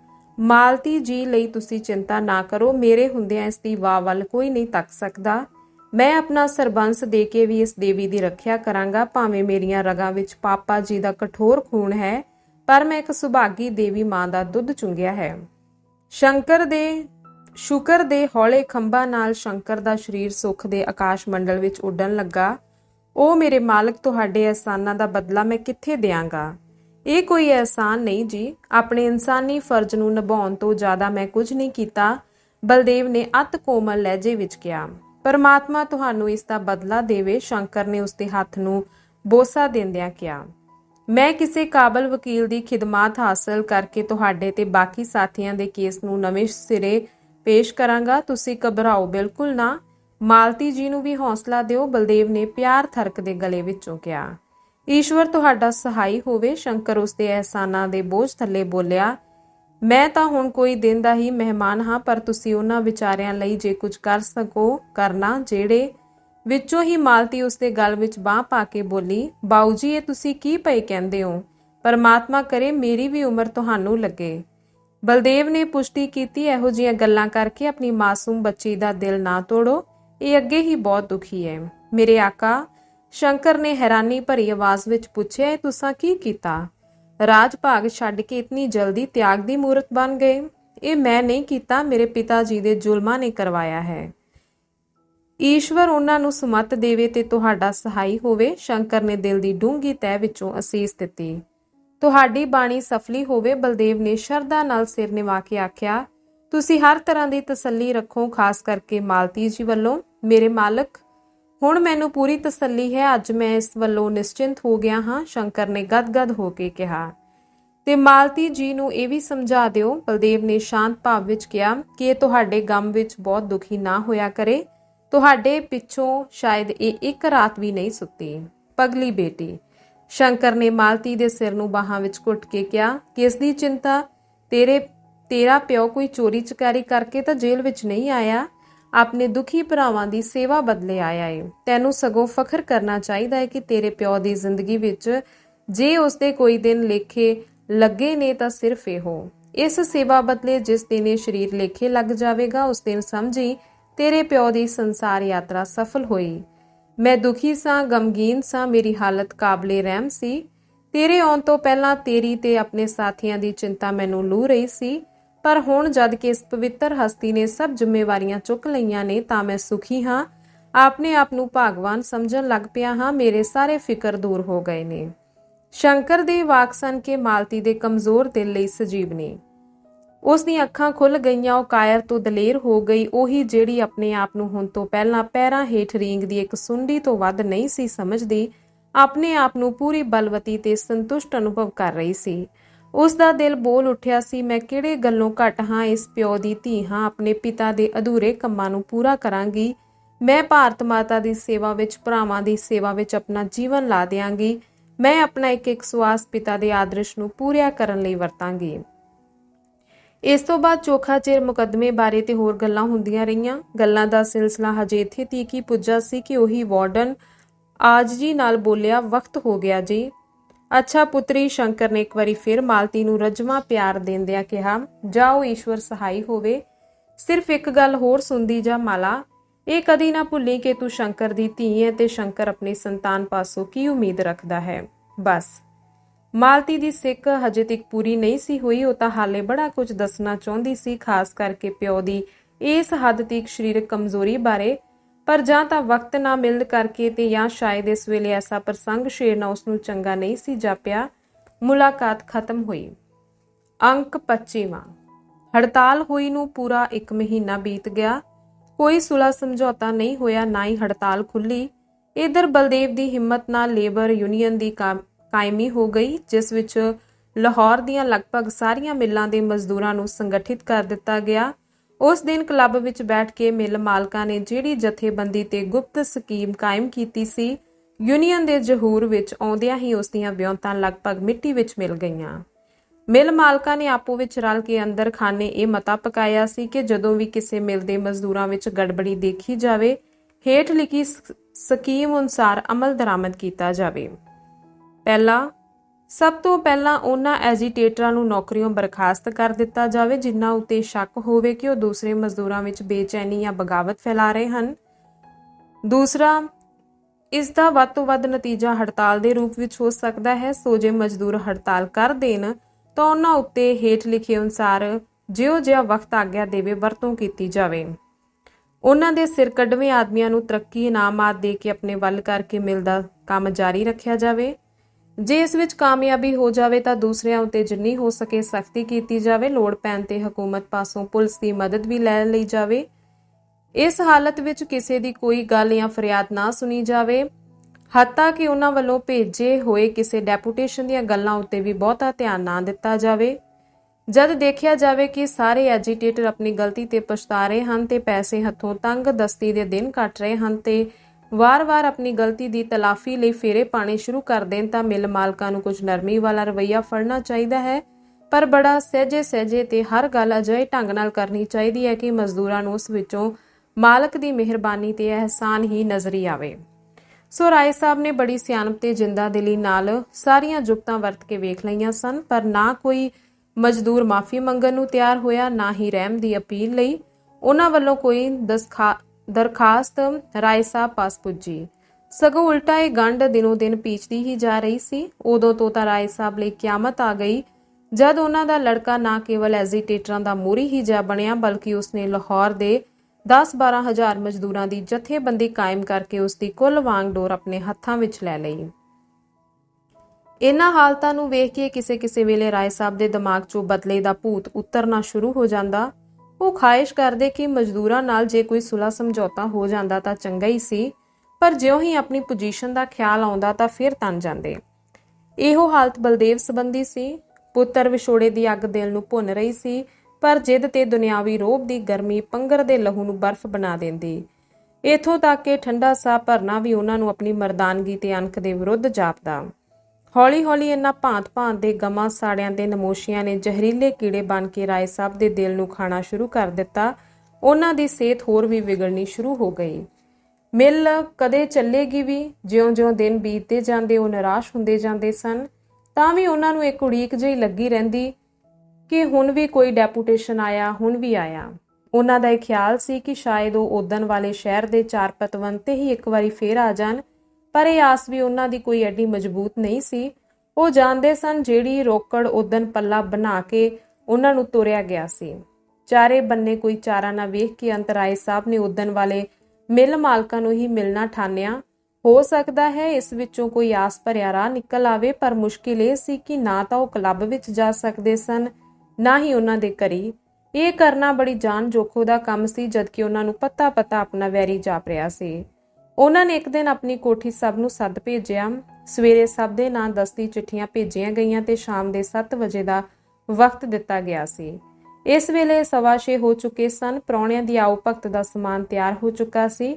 ਮਾਲਤੀ ਜੀ ਲਈ ਤੁਸੀਂ ਚਿੰਤਾ ਨਾ ਕਰੋ, ਮੇਰੇ ਹੁੰਦਿਆਂ ਇਸ ਦੀ ਵਾਹ ਵੱਲ ਕੋਈ ਨਹੀਂ ਤੱਕ ਸਕਦਾ। ਮੈਂ ਆਪਣਾ ਸਰਬੰਸ ਦੇ ਕੇ ਵੀ ਇਸ ਦੇਵੀ ਦੀ ਰੱਖਿਆ ਕਰਾਂਗਾ, ਭਾਵੇਂ ਮੇਰੀਆਂ ਰਗਾਂ ਵਿੱਚ ਪਾਪਾ ਜੀ ਦਾ ਕਠੋਰ ਖੂਨ ਹੈ, ਪਰ ਮੈਂ ਇੱਕ ਸੁਭਾਗੀ ਦੇਵੀ ਮਾਂ ਦਾ ਦੁੱਧ ਚੁੰਗਿਆ ਹੈ। ਸ਼ੰਕਰ ਦੇ, ਸ਼ੁਕਰ ਦੇ ਹੌਲੇ ਖੰਭਾਂ ਨਾਲ ਸ਼ੰਕਰ ਦਾ ਸਰੀਰ ਸੁਖ ਦੇ ਆਕਾਸ਼ ਮੰਡਲ ਵਿੱਚ ਉੱਡਣ ਲੱਗਾ। ਉਹ ਮੇਰੇ ਮਾਲਕ ਤੁਹਾਡੇ ਅਹਿਸਾਨਾਂ ਦਾ ਬਦਲਾ ਮੈਂ ਕਿੱਥੇ ਦਿਆਂਗਾ? ਇਹ ਕੋਈ ਅਹਿਸਾਨ ਨਹੀਂ ਜੀ। ਆਪਣੇ ਇਨਸਾਨੀ ਫਰਜ਼ ਨੂੰ ਨਿਭਾਉਣ ਤੋਂ ਜ਼ਿਆਦਾ ਮੈਂ ਕੁਝ ਨਹੀਂ ਕੀਤਾ। ਬਲਦੇਵ ਨੇ ਅਤ ਕੋਮਲ ਲਹਿਜੇ ਵਿੱਚ ਕਿਹਾ, ਪਰਮਾਤਮਾ ਤੁਹਾਨੂੰ ਇਸ ਦਾ ਬਦਲਾ ਦੇਵੇ। ਸ਼ੰਕਰ ਨੇ ਉਸਦੇ ਹੱਥ ਨੂੰ ਬੋਸਾ ਦਿੰਦਿਆਂ ਕਿਹਾ, ਮੈਂ ਕਿਸੇ ਕਾਬਲ ਵਕੀਲ ਦੀ ਖਿਦਮਤ ਹਾਸਲ ਕਰਕੇ ਤੁਹਾਡੇ ਤੇ ਬਾਕੀ ਸਾਥੀਆਂ ਦੇ ਕੇਸ ਨੂੰ ਨਵੇਂ ਸਿਰੇ ਪੇਸ਼ ਕਰਾਂਗਾ। ਤੁਸੀਂ ਘਬਰਾਓ ਬਿਲਕੁਲ ਨਾ। ਮਾਲਤੀ ਜੀ ਨੂੰ ਵੀ ਹੌਸਲਾ ਦਿਓ। ਬਲਦੇਵ ਨੇ ਪਿਆਰ ਥਰਕ ਦੇ ਗਲੇ ਵਿੱਚੋਂ ਕਿਹਾ ਈਸ਼ਵਰ, ਤੁਹਾਡਾ ਸਹਾਈ ਹੋਵੇ। ਸ਼ੰਕਰ ਉਸ ਦੇ ਅਹਿਸਾਨਾਂ ਦੇ ਬੋਝ ਥੱਲੇ ਬੋਲਿਆ, ਮੈਂ ਤਾਂ ਹੁਣ ਕੋਈ ਦਿਨ ਦਾ ਹੀ ਮਹਿਮਾਨ ਹਾਂ, ਪਰ ਤੁਸੀਂ ਉਹਨਾਂ ਵਿਚਾਰਿਆਂ ਲਈ ਜੇ ਕੁਝ ਕਰ ਸਕੋ, ਕਰਨਾ ਜਿਹੜੇ ਵਿੱਚੋਂ ਹੀ ਮਾਲਤੀ ਉਸ ਦੇ ਗਲ ਵਿੱਚ ਬਾਹ ਪਾ ਕੇ ਬੋਲੀ, ਬਾਊ ਜੀ, ਇਹ ਤੁਸੀਂ ਕੀ ਪਏ ਕਹਿੰਦੇ ਹੋ? ਪਰਮਾਤਮਾ ਕਰੇ ਮੇਰੀ ਵੀ ਉਮਰ ਤੁਹਾਨੂੰ ਲੱਗੇ। ਬਲਦੇਵ ਨੇ ਪੁਸ਼ਟੀ ਕੀਤੀ, ਇਹੋ ਜੀਆਂ ਗੱਲਾਂ ਕਰਕੇ ਆਪਣੀ ਮਾਸੂਮ ਬੱਚੀ ਦਾ ਦਿਲ ਨਾ ਤੋੜੋ। ਇਹ ਅੱਗੇ ਹੀ ਬਹੁਤ ਦੁਖੀ ਹੈ। ਮੇਰੇ ਆਕਾ ਸ਼ੰਕਰ ਨੇ ਹੈਰਾਨੀ ਭਰੀ ਆਵਾਜ਼ ਵਿੱਚ ਪੁੱਛਿਆ, ਇਹ ਤੁਸੀਂ ਕੀ ਕੀਤਾ? ਰਾਜ ਭਾਗ ਛੱਡ ਕੇ ਇਤਨੀ ਜਲਦੀ ਤਿਆਗ ਦੀ ਮੂਰਤ ਬਣ ਗਏ? ਇਹ ਮੈਂ ਨਹੀਂ ਕੀਤਾ, ਮੇਰੇ ਪਿਤਾ ਜੀ ਦੇ ਜ਼ੁਲਮਾਂ ਨੇ ਕਰਵਾਇਆ ਹੈ। ਈਸ਼ਵਰ ਉਹਨਾਂ ਨੂੰ ਸੁਮਤ ਦੇਵੇ ਤੇ ਤੁਹਾਡਾ ਸਹਾਈ ਹੋਵੇ। ਸ਼ੰਕਰ ਨੇ ਦਿਲ ਦੀ ਡੂੰਗੀ ਤਹਿ ਵਿੱਚੋਂ ਅਸੀਸ ਦਿੱਤੀ। ਤੁਹਾਡੀ ਬਾਣੀ ਸਫਲੀ ਹੋਵੇ, ਬਲਦੇਵ ਨੇ ਸ਼ਰਧਾ ਨਾਲ ਸਿਰ ਨਿਵਾ ਕੇ ਆਖਿਆ। ਤੁਸੀਂ ਹਰ ਤਰ੍ਹਾਂ ਦੀ ਤਸੱਲੀ ਰੱਖੋ, ਖਾਸ ਕਰਕੇ ਮਾਲਤੀ ਜੀ ਵੱਲੋਂ। ਮੇਰੇ ਮਾਲਕ ਹੁਣ ਮੈਨੂੰ ਪੂਰੀ ਤਸੱਲੀ ਹੈ, ਅੱਜ ਮੈਂ ਇਸ ਵੱਲੋਂ ਨਿਸ਼ਚਿੰਤ ਹੋ ਗਿਆ ਹਾਂ। ਸ਼ੰਕਰ ਨੇ ਗਦਗਦ ਹੋ ਕੇ ਕਿਹਾ, ਤੇ ਮਾਲਤੀ ਜੀ ਨੂੰ ਇਹ ਵੀ ਸਮਝਾ ਦਿਓ, ਬਲਦੇਵ ਨੇ ਸ਼ਾਂਤ ਭਾਵ ਵਿੱਚ ਕਿਹਾ ਕਿ ਇਹ ਤੁਹਾਡੇ ਗਮ ਵਿੱਚ ਬਹੁਤ ਦੁਖੀ ਨਾ ਹੋਇਆ ਕਰੇ। ਤੁਹਾਡੇ ਪਿੱਛੋਂ ਸ਼ਾਇਦ ਇਹ ਇੱਕ ਰਾਤ ਵੀ ਨਹੀਂ ਸੁੱਤੀ। ਪਗਲੀ ਬੇਟੀ। ਸ਼ੰਕਰ ਨੇ ਮਾਲਤੀ ਦੇ ਸਿਰ ਨੂੰ ਬਾਹਾਂ ਵਿੱਚ ਘੁੱਟ ਕੇ ਕਿਹਾ, ਕਿ ਇਸ ਦੀ ਚਿੰਤਾ ਤੇਰੇ, ਤੇਰਾ ਪਿਓ ਕੋਈ ਚੋਰੀ ਚਕਾਰੀ ਕਰਕੇ ਤਾਂ ਜੇਲ੍ਹ ਵਿੱਚ ਨਹੀਂ ਆਇਆ? ਆਪਣੇ ਦੁਖੀ ਭਰਾਵਾਂ ਦੀ ਸੇਵਾ ਬਦਲੇ ਆਇਆ ਏ। ਤੈਨੂੰ ਸਗੋਂ ਫਖਰ ਕਰਨਾ ਚਾਹੀਦਾ ਹੈ ਕਿ ਤੇਰੇ ਪਿਓ ਦੀ ਜ਼ਿੰਦਗੀ ਵਿੱਚ ਜੇ ਉਸਦੇ ਕੋਈ ਦਿਨ ਲੇਖੇ ਲੱਗੇ ਨੇ ਤਾਂ ਸਿਰਫ ਇਹੋ। ਇਸ ਸੇਵਾ ਬਦਲੇ ਜਿਸ ਦਿਨ ਇਹ ਸਰੀਰ ਲੇਖੇ ਲੱਗ ਜਾਵੇਗਾ, ਉਸ ਦਿਨ ਸਮਝੀ ਤੇਰੇ ਪਿਓ ਦੀ ਸੰਸਾਰ ਯਾਤਰਾ ਸਫਲ ਹੋਈ। ਮੈਂ ਦੁਖੀ ਸਾਂ, ਗਮਗੀਨ ਸਾਂ, ਮੇਰੀ ਹਾਲਤ ਕਾਬਲੇ ਰਹਿਮ ਸੀ। ਤੇਰੇ ਆਉਣ ਤੋਂ ਪਹਿਲਾਂ ਤੇਰੀ ਤੇ ਆਪਣੇ ਸਾਥੀਆਂ ਦੀ ਚਿੰਤਾ ਮੈਨੂੰ ਲੂ ਰਹੀ ਸੀ। ਪਰ ਹੁਣ ਜਦ ਕਿ ਇਸ ਪਵਿੱਤਰ ਹਸਤੀ ਨੇ ਸਭ ਜ਼ਿੰਮੇਵਾਰੀਆਂ ਚੁੱਕ ਲਈਆਂ ਨੇ ਤਾਂ ਮੈਂ ਸੁਖੀ ਹਾਂ। ਆਪਣੇ ਆਪ ਨੂੰ ਭਾਗਵਾਨ ਸਮਝਣ ਲੱਗ ਪਿਆ ਹਾਂ। ਮੇਰੇ ਸਾਰੇ ਫਿਕਰ ਦੂਰ ਹੋ ਗਏ ਨੇ। ਸ਼ੰਕਰ ਦੇ ਵਾਕ ਸਨ ਕੇ ਮਾਲਤੀ ਦੇ ਕਮਜ਼ੋਰ ਦਿਲ ਲਈ ਸਜੀਵਨੀ ਉਸ ਦੀਆਂ ਅੱਖਾਂ ਖੁੱਲ ਗਈਆਂ, ਉਹ ਕਾਇਰ ਤੋਂ ਦਲੇਰ ਹੋ ਗਈ। ਉਹੀ ਜਿਹੜੀ ਆਪਣੇ ਆਪ ਨੂੰ ਹੁਣ ਤੋਂ ਪਹਿਲਾਂ ਪੈਰਾਂ ਹੇਠ ਰੀਂਗਦੀ ਇੱਕ ਸੁੰਡੀ ਤੋਂ ਵੱਧ ਨਹੀਂ ਸੀ ਸਮਝਦੀ, ਆਪਣੇ ਆਪ ਨੂੰ ਪੂਰੀ ਬਲਵਤੀ ਤੇ ਸੰਤੁਸ਼ਟ ਅਨੁਭਵ ਕਰ ਰਹੀ ਸੀ। ਉਸ ਦਾ ਦਿਲ ਬੋਲ ਉੱਠਿਆ ਸੀ, ਮੈਂ ਕਿਹੜੇ ਗੱਲੋਂ ਘਟ ਹਾਂ ਇਸ ਪਿਓ ਦੀ ਧੀ? ਹਾਂ, ਆਪਣੇ ਪਿਤਾ ਦੇ ਅਧੂਰੇ ਕੰਮਾਂ ਨੂੰ ਪੂਰਾ ਕਰਾਂਗੀ। ਮੈਂ ਭਾਰਤ ਮਾਤਾ ਦੀ ਸੇਵਾ ਵਿੱਚ, ਭਰਾਵਾਂ ਦੀ ਸੇਵਾ ਵਿੱਚ ਆਪਣਾ ਜੀਵਨ ਲਾ ਦਿਆਂਗੀ। ਮੈਂ ਆਪਣਾ ਇੱਕ ਇੱਕ ਸਵਾਸ ਪਿਤਾ ਦੇ ਆਦਰਸ਼ ਨੂੰ ਪੂਰਿਆ ਕਰਨ ਲਈ ਵਰਤਾਂਗੀ। ਇਸ ਤੋਂ ਬਾਅਦ ਚੋਖਾ ਚਿਰ ਮੁਕੱਦਮੇ ਬਾਰੇ ਤੇ ਹੋਰ ਗੱਲਾਂ ਹੁੰਦੀਆਂ ਰਹੀਆਂ। ਗੱਲਾਂ ਦਾ ਸਿਲਸਿਲਾ ਹਜੇ ਇੱਥੇ ਤੀਕ ਹੀ ਪੁੱਜਾ ਸੀ ਕਿ ਉਹੀ ਵਾਰਡਨ ਆਜ ਜੀ ਨਾਲ ਬੋਲਿਆ, ਵਕਤ ਹੋ ਗਿਆ ਜੀ। ਅੱਛਾ ਪੁੱਤਰੀ, ਸ਼ੰਕਰ ਨੇ ਇੱਕ ਵਾਰੀ ਫਿਰ ਮਾਲਤੀ ਨੂੰ ਰਜਮਾ ਪਿਆਰ ਦੇਂਦਿਆਂ ਕਿਹਾ, ਜਾਓ, ਈਸ਼ਵਰ ਸਹਾਈ ਹੋਵੇ। ਸਿਰਫ ਇੱਕ ਗੱਲ ਹੋਰ ਸੁਣਦੀ ਜਾ ਮਾਲਾ, ਇਹ ਕਦੀ ਨਾ ਭੁੱਲੀ ਕਿ ਤੂੰ ਸ਼ੰਕਰ ਦੀ ਧੀ ਹੈ ਤੇ ਸ਼ੰਕਰ ਆਪਣੀ ਸੰਤਾਨ ਪਾਸੋਂ ਕੀ ਉਮੀਦ ਰੱਖਦਾ ਹੈ? ਬਸ। ਮਾਲਤੀ ਦੀ ਸਿੱਖ ਹਜੇ ਤੱਕ ਪੂਰੀ ਨਹੀਂ ਸੀ ਹੋਈ, ਉਹ ਤਾਂ ਹਾਲੇ ਬੜਾ ਕੁਝ ਦੱਸਣਾ ਚਾਹੁੰਦੀ ਸੀ, ਖਾਸ ਕਰਕੇ ਪਿਓ ਦੀ ਇਸ ਹੱਦ ਤੱਕ ਸਰੀਰਕ ਕਮਜ਼ੋਰੀ ਬਾਰੇ। ਪਰ ਜਾਂ ਤਾਂ ਵਕਤ ਨਾ ਮਿਲਣ ਕਰਕੇ ਤੇ ਜਾਂ ਸ਼ਾਇਦ ਇਸ ਵੇਲੇ ਐਸਾ ਪ੍ਰਸੰਗ ਸ਼ੇਰਨਾ ਉਸ ਨੂੰ ਚੰਗਾ ਨਹੀਂ ਸੀ ਜਾਪਿਆ, ਮੁਲਾਕਾਤ ਖਤਮ ਹੋਈ। ਅੰਕ 25ਵਾਂ ਹੜਤਾਲ ਹੋਈ ਨੂੰ ਪੂਰਾ 1 ਮਹੀਨਾ ਬੀਤ ਗਿਆ। ਕੋਈ ਸੁਲਾ ਸਮਝੌਤਾ ਨਹੀਂ ਹੋਇਆ, ਨਾ ਹੀ ਹੜਤਾਲ ਖੁੱਲੀ। ਇਧਰ ਬਲਦੇਵ ਦੀ ਹਿੰਮਤ ਨਾਲ ਲੇਬਰ ਯੂਨੀਅਨ ਦੀ ਕਾਇਮੀ ਹੋ ਗਈ, ਜਿਸ ਵਿੱਚ ਲਾਹੌਰ ਦੀਆਂ ਲਗਭਗ ਸਾਰੀਆਂ ਮਿੱਲਾਂ ਦੇ ਮਜ਼ਦੂਰਾਂ ਨੂੰ ਸੰਗਠਿਤ ਕਰ ਦਿੱਤਾ ਗਿਆ। ਉਸ ਦਿਨ ਕਲੱਬ ਵਿੱਚ ਬੈਠ ਕੇ ਮਿਲ ਮਾਲਕਾਂ ਨੇ ਜਿਹੜੀ ਜਥੇਬੰਦੀ ਤੇ ਗੁਪਤ ਸਕੀਮ ਕਾਇਮ ਕੀਤੀ ਸੀ, ਯੂਨੀਅਨ ਦੇ ਜਹੂਰ ਵਿੱਚ ਆਉਂਦਿਆਂ ਹੀ ਉਸ ਦੀਆਂ ਵਿਉਂਤਾਂ ਲਗਭਗ ਮਿੱਟੀ ਵਿੱਚ ਮਿਲ ਗਈਆਂ। ਮਿਲ ਮਾਲਕਾਂ ਨੇ ਆਪੋ ਵਿੱਚ ਰਲ ਕੇ ਅੰਦਰ ਖਾਨੇ ਇਹ ਮਤਾ ਪਕਾਇਆ ਸੀ ਕਿ ਜਦੋਂ ਵੀ ਕਿਸੇ ਮਿਲ ਦੇ ਮਜ਼ਦੂਰਾਂ ਵਿੱਚ ਗੜਬੜੀ ਦੇਖੀ ਜਾਵੇ, ਹੇਠ ਲਿਖੀ ਸ- ਸਕੀਮ ਅਨੁਸਾਰ ਅਮਲ ਦਰਾਮਦ ਕੀਤਾ ਜਾਵੇ। ਪਹਿਲਾ ਸਭ ਤੋਂ ਪਹਿਲਾਂ ਉਹਨਾਂ ਐਜੀਟੇਟਰਾਂ ਨੂੰ ਨੌਕਰੀਆਂ ਬਰਖਾਸਤ ਕਰ ਦਿੱਤਾ ਜਾਵੇ, ਜਿਨ੍ਹਾਂ ਉਤੇ ਸ਼ੱਕ ਹੋਵੇ ਕਿ ਉਹ ਦੂਸਰੇ ਮਜ਼ਦੂਰਾਂ ਵਿੱਚ ਬੇਚੈਨੀ ਜਾਂ ਬਗਾਵਤ ਫੈਲਾ ਰਹੇ ਹਨ। ਦੂਸਰਾ, ਇਸ ਦਾ ਵੱਧ ਤੋਂ ਵੱਧ ਨਤੀਜਾ ਹੜਤਾਲ ਦੇ ਰੂਪ ਵਿੱਚ ਹੋ ਸਕਦਾ ਹੈ। ਸੋ ਜੇ ਮਜ਼ਦੂਰ ਹੜਤਾਲ ਕਰ ਦੇਣ, ਤਾਂ ਉਹਨਾਂ ਉੱਤੇ ਹੇਠ ਲਿਖੇ ਅਨੁਸਾਰ ਜਿਉ ਜਿਹਾ ਵਕਤ ਆਗਿਆ ਦੇਵੇ, ਵਰਤੋਂ ਕੀਤੀ ਜਾਵੇ। ਉਹਨਾਂ ਦੇ ਸਿਰ ਕੱਢਵੇਂ ਆਦਮੀਆਂ ਨੂੰ ਤਰੱਕੀ ਇਨਾਮਾਤ ਦੇ ਕੇ ਆਪਣੇ ਵੱਲ ਕਰਕੇ ਮਿਲਦਾ ਕੰਮ ਜਾਰੀ ਰੱਖਿਆ ਜਾਵੇ। ਜੇ ਇਸ ਵਿੱਚ ਕਾਮਯਾਬੀ ਹੋ ਜਾਵੇ ਤਾਂ ਦੂਸਰਿਆਂ ਉੱਤੇ ਜਿੰਨੀ ਹੋ ਸਕੇ ਸਖਤੀ ਕੀਤੀ ਜਾਵੇ, ਲੋੜ ਪੈਣ ਤੇ ਹਕੂਮਤ ਪਾਸੋਂ ਪੁਲਿਸ ਦੀ ਮਦਦ ਵੀ ਲੈ ਲਈ ਜਾਵੇ। ਇਸ ਹਾਲਤ ਵਿੱਚ ਕਿਸੇ ਦੀ ਕੋਈ ਗੱਲ ਜਾਂ ਫਰਿਆਦ ਨਾ ਸੁਣੀ ਜਾਵੇ। ਹੱਤਾ ਕਿ ਉਹਨਾਂ ਵੱਲੋਂ ਭੇਜੇ ਹੋਏ ਕਿਸੇ ਡੈਪੂਟੇਸ਼ਨ ਦੀਆਂ ਗੱਲਾਂ ਉੱਤੇ ਵੀ ਬਹੁਤਾ ਧਿਆਨ ਨਾ ਦਿੱਤਾ ਜਾਵੇ। ਜਦ ਦੇਖਿਆ ਜਾਵੇ ਕਿ ਸਾਰੇ ਐਜੀਟੇਟਰ ਆਪਣੀ ਗਲਤੀ ਤੇ ਪਛਤਾ ਰਹੇ ਹਨ ਤੇ ਪੈਸੇ ਹੱਥੋਂ ਤੰਗ ਦਸਤੀ ਦੇ ਦਿਨ ਕੱਟ ਰਹੇ ਹਨ ਤੇ ਵਾਰ-ਵਾਰ ਆਪਣੀ ਗਲਤੀ ਦੀ ਤਲਾਫੀ ਲਈ ਫੇਰੇ ਪਾਣੇ ਸ਼ੁਰੂ ਕਰ ਦੇਣ ਤਾਂ ਮਿਲ ਮਾਲਕਾਂ ਨੂੰ ਕੁਝ ਨਰਮੀ ਵਾਲਾ ਰਵੱਈਆ ਫੜਨਾ ਚਾਹੀਦਾ ਹੈ। ਪਰ ਬੜਾ ਸਹਿਜੇ ਸਹਿਜੇ ਤੇ ਹਰ ਗੱਲ ਅਜਿਹੇ ਢੰਗ ਨਾਲ ਕਰਨੀ ਚਾਹੀਦੀ ਹੈ ਕਿ ਮਜ਼ਦੂਰਾਂ ਨੂੰ ਉਸ ਵਿੱਚੋਂ ਮਾਲਕ ਦੀ ਮਿਹਰਬਾਨੀ ਤੇ ਅਹਿਸਾਨ ਹੀ ਨਜ਼ਰੀ ਆਵੇ। ਸੋ ਰਾਏ ਸਾਹਿਬ ਨੇ ਬੜੀ ਸਿਆਣਪ ਤੇ ਜਿੰਦਾ ਦਿਲੀ ਨਾਲ ਸਾਰੀਆਂ ਜੁਗਤਾਂ ਵਰਤ ਕੇ ਵੇਖ ਲਈਆਂ ਸਨ, ਪਰ ਨਾ ਕੋਈ ਮਜ਼ਦੂਰ ਮਾਫੀ ਮੰਗਣ ਨੂੰ ਤਿਆਰ ਹੋਇਆ, ਨਾ ਹੀ ਰਹਿਮ ਦੀ ਅਪੀਲ ਲਈ। ਉਹਨਾਂ ਵੱਲੋਂ ਕੋਈ ਦਸਖਾ ਦਰਖਾਸਤ ਰਾਏ ਸਾਹਿਬ ਪਾਸ ਪੁੱਜੀ। ਸਗੋਂ ਉਲਟਾ ਇਹ ਗੰਢ ਦਿਨੋ ਦਿਨ ਪੀਚਦੀ ਹੀ ਜਾ ਰਹੀ ਸੀ। ਉਦੋਂ ਤੋਂ ਤਾਂ ਰਾਏ ਸਾਹਿਬ ਲਈ ਕਿਆਮਤ ਆ ਗਈ। ਜਦ ਉਹਨਾਂ ਦਾ ਲੜਕਾ ਨਾ ਕੇਵਲ ਐਜੀਟੇਟਰਾਂ ਦਾ ਮੂਰੀ ਹੀ ਜਾ ਬਣਿਆ, ਬਲਕਿ ਉਸਨੇ ਲਾਹੌਰ ਦੇ 10-12 ਹਜ਼ਾਰ ਮਜ਼ਦੂਰਾਂ ਦੀ ਜਥੇਬੰਦੀ ਕਾਇਮ ਕਰਕੇ ਉਸ ਦੀ ਕੁੱਲ ਵਾਂਗ ਡੋਰ ਆਪਣੇ ਹੱਥਾਂ ਵਿੱਚ ਲੈ ਲਈ। ਇਨ੍ਹਾਂ ਹਾਲਤਾਂ ਨੂੰ ਵੇਖ ਕੇ ਕਿਸੇ ਕਿਸੇ ਵੇਲੇ ਰਾਏ ਸਾਹਿਬ ਦੇ ਦਿਮਾਗ 'ਚੋਂ ਬਦਲੇ ਦਾ ਭੂਤ ਉਤਰਨਾ ਸ਼ੁਰੂ ਹੋ ਜਾਂਦਾ। ਉਹ ਖਾਹਿਸ਼ ਕਰਦੇ ਕਿ ਮਜ਼ਦੂਰਾਂ ਨਾਲ ਜੇ ਕੋਈ ਸੁਲਾ ਸਮਝੌਤਾ ਹੋ ਜਾਂਦਾ ਤਾਂ ਚੰਗਾ ਹੀ ਸੀ, ਪਰ ਜਿਉਂ ਹੀ ਆਪਣੀ ਪੋਜੀਸ਼ਨ ਦਾ ਖਿਆਲ ਆਉਂਦਾ ਤਾਂ ਫਿਰ ਤਨ ਜਾਂਦੇ। ਇਹੋ ਹਾਲਤ ਬਲਦੇਵ ਸੰਬੰਧੀ ਸੀ। ਪੁੱਤਰ ਵਿਛੋੜੇ ਦੀ ਅੱਗ ਦਿਲ ਨੂੰ ਭੁੰਨ ਰਹੀ ਸੀ, ਪਰ ਜਿੱਦ ਤੇ ਦੁਨਿਆਵੀ ਰੋਬ ਦੀ ਗਰਮੀ ਪੰਗਰ ਦੇ ਲਹੂ ਨੂੰ ਬਰਫ਼ ਬਣਾ ਦਿੰਦੀ। ਇਥੋਂ ਤੱਕ ਕਿ ਠੰਡਾ ਸਾਹ ਭਰਨਾ ਵੀ ਉਹਨਾਂ ਨੂੰ ਆਪਣੀ ਮਰਦਾਨਗੀ ਤੇ ਅਣਖ ਦੇ ਵਿਰੁੱਧ ਜਾਪਦਾ। ਹੌਲੀ-ਹੌਲੀ ਇਹਨਾਂ ਭਾਂਤ-ਭਾਂਤ ਦੇ ਗਮਾਂ ਸਾੜਿਆਂ ਦੇ ਨਮੋਸ਼ੀਆਂ ਨੇ ਜ਼ਹਿਰੀਲੇ ਕੀੜੇ ਬਣ ਕੇ ਰਾਏ ਸਾਹਿਬ ਦੇ ਦਿਲ ਨੂੰ ਖਾਣਾ ਸ਼ੁਰੂ ਕਰ ਦਿੱਤਾ। ਉਹਨਾਂ ਦੀ ਸਿਹਤ ਹੋਰ ਵੀ ਵਿਗੜਨੀ ਸ਼ੁਰੂ ਹੋ ਗਈ। ਮਿਲ ਕਦੇ ਚੱਲੇਗੀ ਵੀ? ਜਿਉਂ-ਜਿਉਂ ਦਿਨ ਬੀਤਦੇ ਜਾਂਦੇ ਉਹ ਨਿਰਾਸ਼ ਹੁੰਦੇ ਜਾਂਦੇ ਸਨ। ਤਾਂ ਵੀ ਉਹਨਾਂ ਨੂੰ ਇੱਕ ਉਡੀਕ ਜਿਹੀ ਲੱਗੀ ਰਹਿੰਦੀ ਕਿ ਹੁਣ ਵੀ ਕੋਈ ਡੈਪੂਟੇਸ਼ਨ ਆਇਆ, ਹੁਣ ਵੀ ਆਇਆ। ਉਹਨਾਂ ਦਾ ਇਹ ਖਿਆਲ ਸੀ ਕਿ ਸ਼ਾਇਦ ਉਹ ਉਦਣ ਵਾਲੇ ਸ਼ਹਿਰ ਦੇ ਚਾਰ ਪਤਵੰਤੇ ਹੀ ਇੱਕ ਵਾਰੀ ਫੇਰ ਆ ਜਾਣ। ਪਰ ਇਹ ਆਸ ਵੀ ਉਹਨਾਂ ਦੀ ਕੋਈ ਐਡੀ ਮਜ਼ਬੂਤ ਨਹੀਂ ਸੀ। ਉਹ ਜਾਣਦੇ ਸਨ ਜਿਹੜੀ ਰੋਕੜ ਉਦਣ ਪੱਲਾ ਬਣਾ ਕੇ ਉਹਨਾਂ ਨੂੰ ਤੁਰਿਆ ਗਿਆ ਸੀ। ਚਾਰੇ ਬੰਨੇ ਕੋਈ ਚਾਰਾ ਨਾ ਵੇਖ ਕੇ ਅੰਤਰਾਏ ਸਾਹਿਬ ਨੇ ਉਦਣ ਵਾਲੇ ਮਿਲ ਮਾਲਕਾਂ ਨੂੰ ਹੀ ਮਿਲਣਾ ਠਾਨਿਆ। ਹੋ ਸਕਦਾ ਹੈ ਇਸ ਵਿੱਚੋਂ ਕੋਈ ਆਸ ਭਰਿਆ ਰਾਹ ਨਿਕਲ ਆਵੇ, ਪਰ ਮੁਸ਼ਕਿਲ ਇਹ ਸੀ ਕਿ ਨਾ ਤਾਂ ਉਹ ਕਲੱਬ ਵਿੱਚ ਜਾ ਸਕਦੇ ਸਨ, ਨਾ ਹੀ ਉਹਨਾਂ ਦੇ ਘਰੀ। ਇਹ ਕਰਨਾ ਬੜੀ ਜਾਨ ਜੋਖੋ ਦਾ ਕੰਮ ਸੀ, ਜਦਕਿ ਉਹਨਾਂ ਨੂੰ ਪਤਾ ਪਤਾ ਆਪਣਾ ਵੈਰੀ ਜਾਪ ਰਿਹਾ ਸੀ। ਉਹਨਾਂ ਨੇ ਇੱਕ ਦਿਨ ਆਪਣੀ ਕੋਠੀ ਸਭ ਨੂੰ ਸੱਦ ਭੇਜਿਆ। ਸਵੇਰੇ ਸਭ ਦੇ ਨਾਂ ਦਸਤੀ ਚਿੱਠੀਆਂ ਭੇਜੀਆਂ ਗਈਆਂ ਤੇ ਸ਼ਾਮ ਦੇ 7 ਵਜੇ ਦਾ ਵਕਤ ਦਿੱਤਾ ਗਿਆ ਸੀ। ਇਸ ਵੇਲੇ ਸਵਾ ਛੇ ਹੋ ਚੁੱਕੇ ਸਨ। ਪ੍ਰਾਹੁਣਿਆਂ ਦੀ ਆਉ ਭਗਤ ਦਾ ਸਮਾਨ ਤਿਆਰ ਹੋ ਚੁੱਕਾ ਸੀ।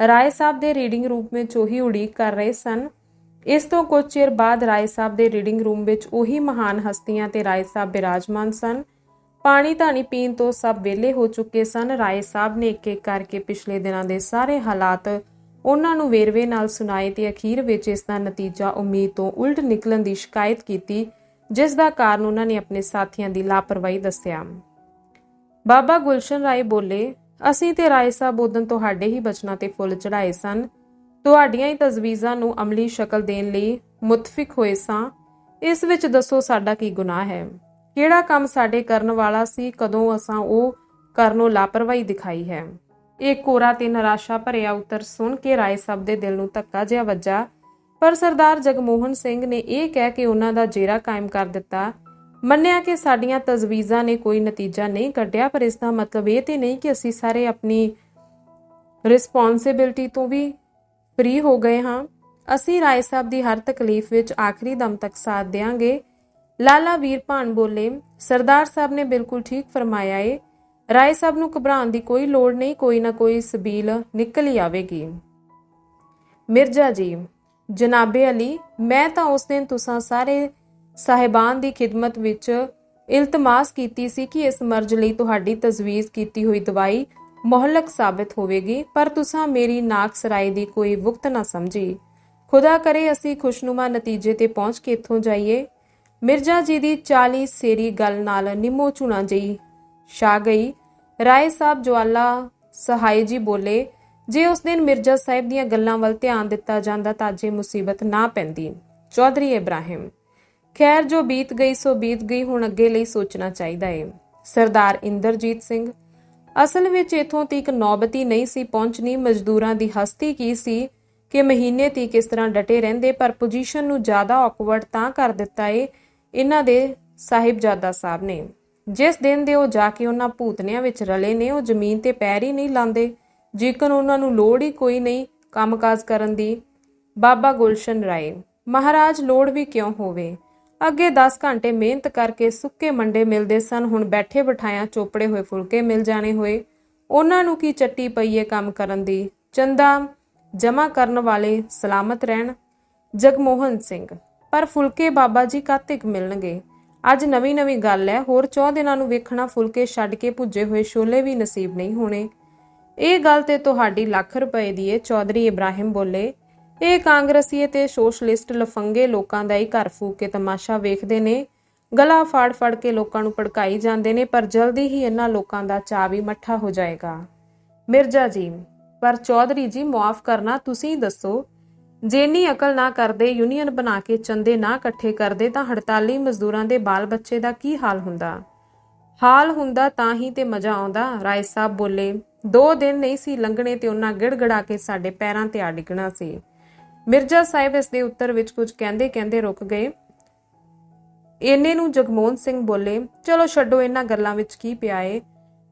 ਰਾਏ ਸਾਹਿਬ ਦੇ ਰੀਡਿੰਗ ਰੂਮ ਵਿੱਚ ਉਹੀ ਉਡੀਕ ਕਰ ਰਹੇ ਸਨ। ਇਸ ਤੋਂ ਕੁਝ ਚਿਰ ਬਾਅਦ ਰਾਏ ਸਾਹਿਬ ਦੇ ਰੀਡਿੰਗ ਰੂਮ ਵਿੱਚ ਉਹੀ ਮਹਾਨ ਹਸਤੀਆਂ ਤੇ ਰਾਏ ਸਾਹਿਬ ਬਿਰਾਜਮਾਨ ਸਨ। ਪਾਣੀ ਧਾਣੀ ਪੀਣ ਤੋਂ ਸਭ ਵਿਹਲੇ ਹੋ ਚੁੱਕੇ ਸਨ। ਰਾਏ ਸਾਹਿਬ ਨੇ ਇੱਕ ਇੱਕ ਕਰਕੇ ਪਿਛਲੇ ਦਿਨਾਂ ਦੇ ਸਾਰੇ ਹਾਲਾਤ ਉਹਨਾਂ ਨੂੰ ਵੇਰਵੇ ਨਾਲ ਸੁਣਾਏ ਤੇ ਅਖੀਰ ਵਿੱਚ ਇਸ ਦਾ ਨਤੀਜਾ ਉਮੀਦ ਤੋਂ ਉਲਟ ਨਿਕਲਣ ਦੀ ਸ਼ਿਕਾਇਤ ਕੀਤੀ, ਜਿਸ ਦਾ ਕਾਰਨ ਉਹਨਾਂ ਨੇ ਆਪਣੇ ਸਾਥੀਆਂ ਦੀ ਲਾਪਰਵਾਹੀ ਦੱਸਿਆ। ਬਾਬਾ ਗੁਲਸ਼ਨ ਰਾਏ ਬੋਲੇ, ਅਸੀਂ ਤੇ ਰਾਏ ਸਾਹਿਬ ਉਦੋਂ ਤੁਹਾਡੇ ਹੀ ਬਚਨਾਂ ਤੇ ਫੁੱਲ ਚੜਾਏ ਸਨ। ਤੁਹਾਡੀਆਂ ਹੀ ਤਜਵੀਜ਼ਾਂ ਨੂੰ ਅਮਲੀ ਸ਼ਕਲ ਦੇਣ ਲਈ ਮੁਤਫਿਕ ਹੋਏ ਸਾਂ। ਇਸ ਵਿੱਚ ਦੱਸੋ ਸਾਡਾ ਕੀ ਗੁਨਾਹ ਹੈ? ਕਿਹੜਾ ਕੰਮ ਸਾਡੇ ਕਰਨ ਵਾਲਾ ਸੀ? ਕਦੋਂ ਅਸਾਂ ਉਹ ਕਰਨੋਂ ਲਾਪਰਵਾਹੀ ਦਿਖਾਈ ਹੈ? ਇਹ ਕੋਰਾ ਤੇ ਨਿਰਾਸ਼ਾ ਭਰਿਆ ਉੱਤਰ ਸੁਣ ਕੇ ਰਾਏ ਸਾਹਿਬ ਦੇ ਦਿਲ ਨੂੰ ਧੱਕਾ ਜਿਹਾ ਵੱਜਾ। ਪਰ ਸਰਦਾਰ ਜਗਮੋਹਨ ਸਿੰਘ ਨੇ ਇਹ ਕਹਿ ਕੇ ਉਹਨਾਂ ਦਾ ਜੇਰਾ ਕਾਇਮ ਕਰ ਦਿੱਤਾ। ਮੰਨਿਆ ਕਿ ਸਾਡੀਆਂ ਤਜਵੀਜ਼ਾਂ ਨੇ ਕੋਈ ਨਤੀਜਾ ਨਹੀਂ ਕੱਢਿਆ, ਪਰ ਇਸ ਦਾ ਮਤਲਬ ਇਹ ਤੇ ਨਹੀਂ ਕਿ ਅਸੀਂ ਸਾਰੇ ਆਪਣੀ ਰਿਸਪੌਂਸਿਬਿਲਟੀ ਤੋਂ ਵੀ ਫ੍ਰੀ ਹੋ ਗਏ ਹਾਂ। ਅਸੀਂ ਰਾਏ ਸਾਹਿਬ ਦੀ ਹਰ ਤਕਲੀਫ ਵਿੱਚ ਆਖਰੀ ਦਮ ਤੱਕ ਸਾਥ ਦੇਵਾਂਗੇ ਲਾਲਾ ਵੀਰ ਭਾਨ ਬੋਲੇ, ਸਰਦਾਰ ਸਾਹਿਬ ਨੇ ਬਿਲਕੁਲ ਠੀਕ ਫਰਮਾਇਆ ਏ। ਰਾਏ ਸਾਹਿਬ ਨੂੰ ਘਬਰਾਉਣ ਦੀ ਕੋਈ ਲੋੜ ਨਹੀਂ, ਕੋਈ ਨਾ ਕੋਈ ਸਬੀਲ ਨਿਕਲ ਹੀ ਆਵੇਗੀ। ਮਿਰਜ਼ਾ ਜੀ, ਜਨਾਬੇ ਅਲੀ, ਮੈਂ ਤਾਂ ਉਸ ਦਿਨ ਤੁਸਾਂ ਸਾਰੇ ਸਾਹਿਬਾਨ ਦੀ ਖਿਦਮਤ ਵਿੱਚ ਇਲਤਮਾਸ ਕੀਤੀ ਸੀ ਕਿ ਇਸ ਮਰਜ਼ ਲਈ ਤੁਹਾਡੀ ਤਜਵੀਜ਼ ਕੀਤੀ ਹੋਈ ਦਵਾਈ ਮੁਹਲਕ ਸਾਬਤ ਹੋਵੇਗੀ, ਪਰ ਤੁਸੀਂ ਮੇਰੀ ਨਾਕਸਰਾਈ ਦੀ ਕੋਈ ਵਕਤ ਨਾ ਸਮਝੀ। ਖੁਦਾ ਕਰੇ ਅਸੀਂ ਖੁਸ਼ਨੁਮਾ ਨਤੀਜੇ ਤੇ ਪਹੁੰਚ ਕੇ ਇੱਥੋਂ ਜਾਈਏ। ਮਿਰਜ਼ਾ ਜੀ ਦੀ 40 ਸੇਰੀ ਗੱਲ ਨਾਲ ਨਿੰਮੋ ਝੁਣਾ ਜਈ ਛਾ ਗਈ। ਰਾਏ ਸਾਹਿਬ ਜਵਾਲਾ ਸਹਾਈ ਜੀ ਬੋਲੇ, ਜੇ ਉਸ ਦਿਨ ਮਿਰਜ਼ਾ ਸਾਹਿਬ ਦੀਆਂ ਗੱਲਾਂ ਵੱਲ ਧਿਆਨ ਦਿੱਤਾ ਜਾਂਦਾ ਤਾਂ ਜੇ ਮੁਸੀਬਤ ਨਾ ਪੈਂਦੀ। ਚੌਧਰੀ ਇਬਰਾਹਿਮ, ਖੈਰ ਜੋ ਬੀਤ ਗਈ ਸੋ ਬੀਤ ਗਈ, ਹੁਣ ਅੱਗੇ ਲਈ ਸੋਚਣਾ ਚਾਹੀਦਾ ਏ। ਸਰਦਾਰ ਇੰਦਰਜੀਤ ਸਿੰਘ, ਅਸਲ ਵਿੱਚ ਇਥੋਂ ਤੀਕ ਨੌਬਤੀ ਨਹੀਂ ਸੀ ਪਹੁੰਚਣੀ, ਮਜ਼ਦੂਰਾਂ ਦੀ ਹਸਤੀ ਕੀ ਸੀ ਕਿ ਮਹੀਨੇ ਤੀਕ ਕਿਸ ਤਰ੍ਹਾਂ ਡਟੇ ਰਹਿੰਦੇ, ਪਰ ਪੋਜੀਸ਼ਨ ਨੂੰ ਜ਼ਿਆਦਾ ਔਕਵਰਡ ਤਾਂ ਕਰ ਦਿੱਤਾ ਏ ਇਹਨਾਂ ਦੇ ਸਾਹਿਬਜ਼ਾਦਾ ਸਾਹਿਬ ਨੇ। ਜਿਸ ਦਿਨ ਦੇ ਉਹ ਜਾ ਕੇ ਉਹਨਾਂ ਭੂਤਨਿਆਂ ਵਿੱਚ ਰਲੇ ਨੇ, ਉਹ ਜ਼ਮੀਨ ਤੇ ਪੈਰ ਹੀ ਨਹੀਂ ਲਾਉਂਦੇ ਜੇਕਰ ਉਹਨਾਂ ਨੂੰ ਲੋੜ ਹੀ ਕੋਈ ਨਹੀਂ ਕੰਮਕਾਜ ਕਰਨ ਦੀ। ਬਾਬਾ ਗੁਲਸ਼ਨ ਰਾਏ, ਮਹਾਰਾਜ, ਲੋੜ ਵੀ ਕਿਉਂ ਹੋਵੇ? ਅੱਗੇ 10 ਘੰਟੇ ਮਿਹਨਤ ਕਰਕੇ ਸੁੱਕੇ ਮੰਡੇ ਮਿਲਦੇ ਸਨ, ਹੁਣ ਬੈਠੇ ਬਿਠਾਇਆ ਚੋਪੜੇ ਹੋਏ ਫੁਲਕੇ ਮਿਲ ਜਾਣੇ ਹੋਏ। ਉਹਨਾਂ ਨੂੰ ਕੀ ਚੱਟੀ ਪਈਏ ਕੰਮ ਕਰਨ ਦੀ? ਚੰਦਾ ਜਮਾ ਕਰਨ ਵਾਲੇ ਸਲਾਮਤ ਰਹਿਣ। ਜਗਮੋਹਨ ਸਿੰਘ, ਪਰ ਫੁਲਕੇ ਬਾਬਾ ਜੀ ਕਾਤਿਕ ਮਿਲਣਗੇ? ਅੱਜ ਨਵੀਂ ਨਵੀਂ ਗੱਲ ਹੈ, ਹੋਰ 4 ਦਿਨਾਂ ਨੂੰ ਵੇਖਣਾ ਫੁਲਕੇ ਛੱਡ ਕੇ ਭੁੱਜੇ ਹੋਏ ਛੋਲੇ ਵੀ ਨਸੀਬ ਨਹੀਂ ਹੋਣੇ। ਇਹ ਗੱਲ ਤੇ ਤੁਹਾਡੀ ਲੱਖ ਰੁਪਏ ਦੀ ਏ, ਚੌਧਰੀ ਇਬਰਾਹਿਮ ਬੋਲੇ। ਇਹ ਕਾਂਗਰਸੀਏ ਤੇ ਸੋਸ਼ਲਿਸਟ ਲਫੰਗੇ ਲੋਕਾਂ ਦਾ ਹੀ ਘਰ ਫੂਕ ਕੇ ਤਮਾਸ਼ਾ ਵੇਖਦੇ ਨੇ। ਗਲਾ ਫਾੜ ਫੜ ਕੇ ਲੋਕਾਂ ਨੂੰ ਭੜਕਾਈ ਜਾਂਦੇ ਨੇ, ਪਰ ਜਲਦੀ ਹੀ ਇਹਨਾਂ ਲੋਕਾਂ ਦਾ ਚਾਅ ਵੀ ਮੱਠਾ ਹੋ ਜਾਏਗਾ। ਮਿਰਜ਼ਾ ਜੀ, ਪਰ ਚੌਧਰੀ ਜੀ ਮਾਫ ਕਰਨਾ ਤੁਸੀਂ ਦੱਸੋ ਜੇਨੀ ਅਕਲ ਨਾ ਕਰਦੇ, ਯੂਨੀਅਨ ਬਣਾ ਕੇ ਚੰਦੇ ਨਾ ਇਕੱਠੇ ਕਰਦੇ, ਤਾਂ ਹੜਤਾਲੀ ਮਜ਼ਦੂਰਾਂ ਦੇ ਬਾਲ ਬੱਚੇ ਦਾ ਕੀ ਹਾਲ ਹੁੰਦਾ? ਹਾਲ ਹੁੰਦਾ ਤਾਂ ਹੀ ਤੇ ਮਜ਼ਾ ਆਉਂਦਾ, ਰਾਏ ਸਾਹਿਬ ਬੋਲੇ। ਦੋ ਦਿਨ ਨਹੀਂ ਸੀ ਲੰਘਣੇ ਤੇ ਉਹਨਾਂ ਗਿੜਗੜਾ ਕੇ ਸਾਡੇ ਪੈਰਾਂ ਤੇ ਆ ਡਿੱਗਣਾ ਸੀ। ਮਿਰਜ਼ਾ ਸਾਹਿਬ ਇਸ ਦੇ ਉੱਤਰ ਵਿੱਚ ਕੁਝ ਕਹਿੰਦੇ ਕਹਿੰਦੇ ਰੁਕ ਗਏ। ਇੰਨੇ ਨੂੰ ਜਗਮੋਹਨ ਸਿੰਘ ਬੋਲੇ, ਚਲੋ ਛੱਡੋ ਇਹਨਾਂ ਗੱਲਾਂ ਵਿੱਚ ਕੀ ਪਿਆ ਏ?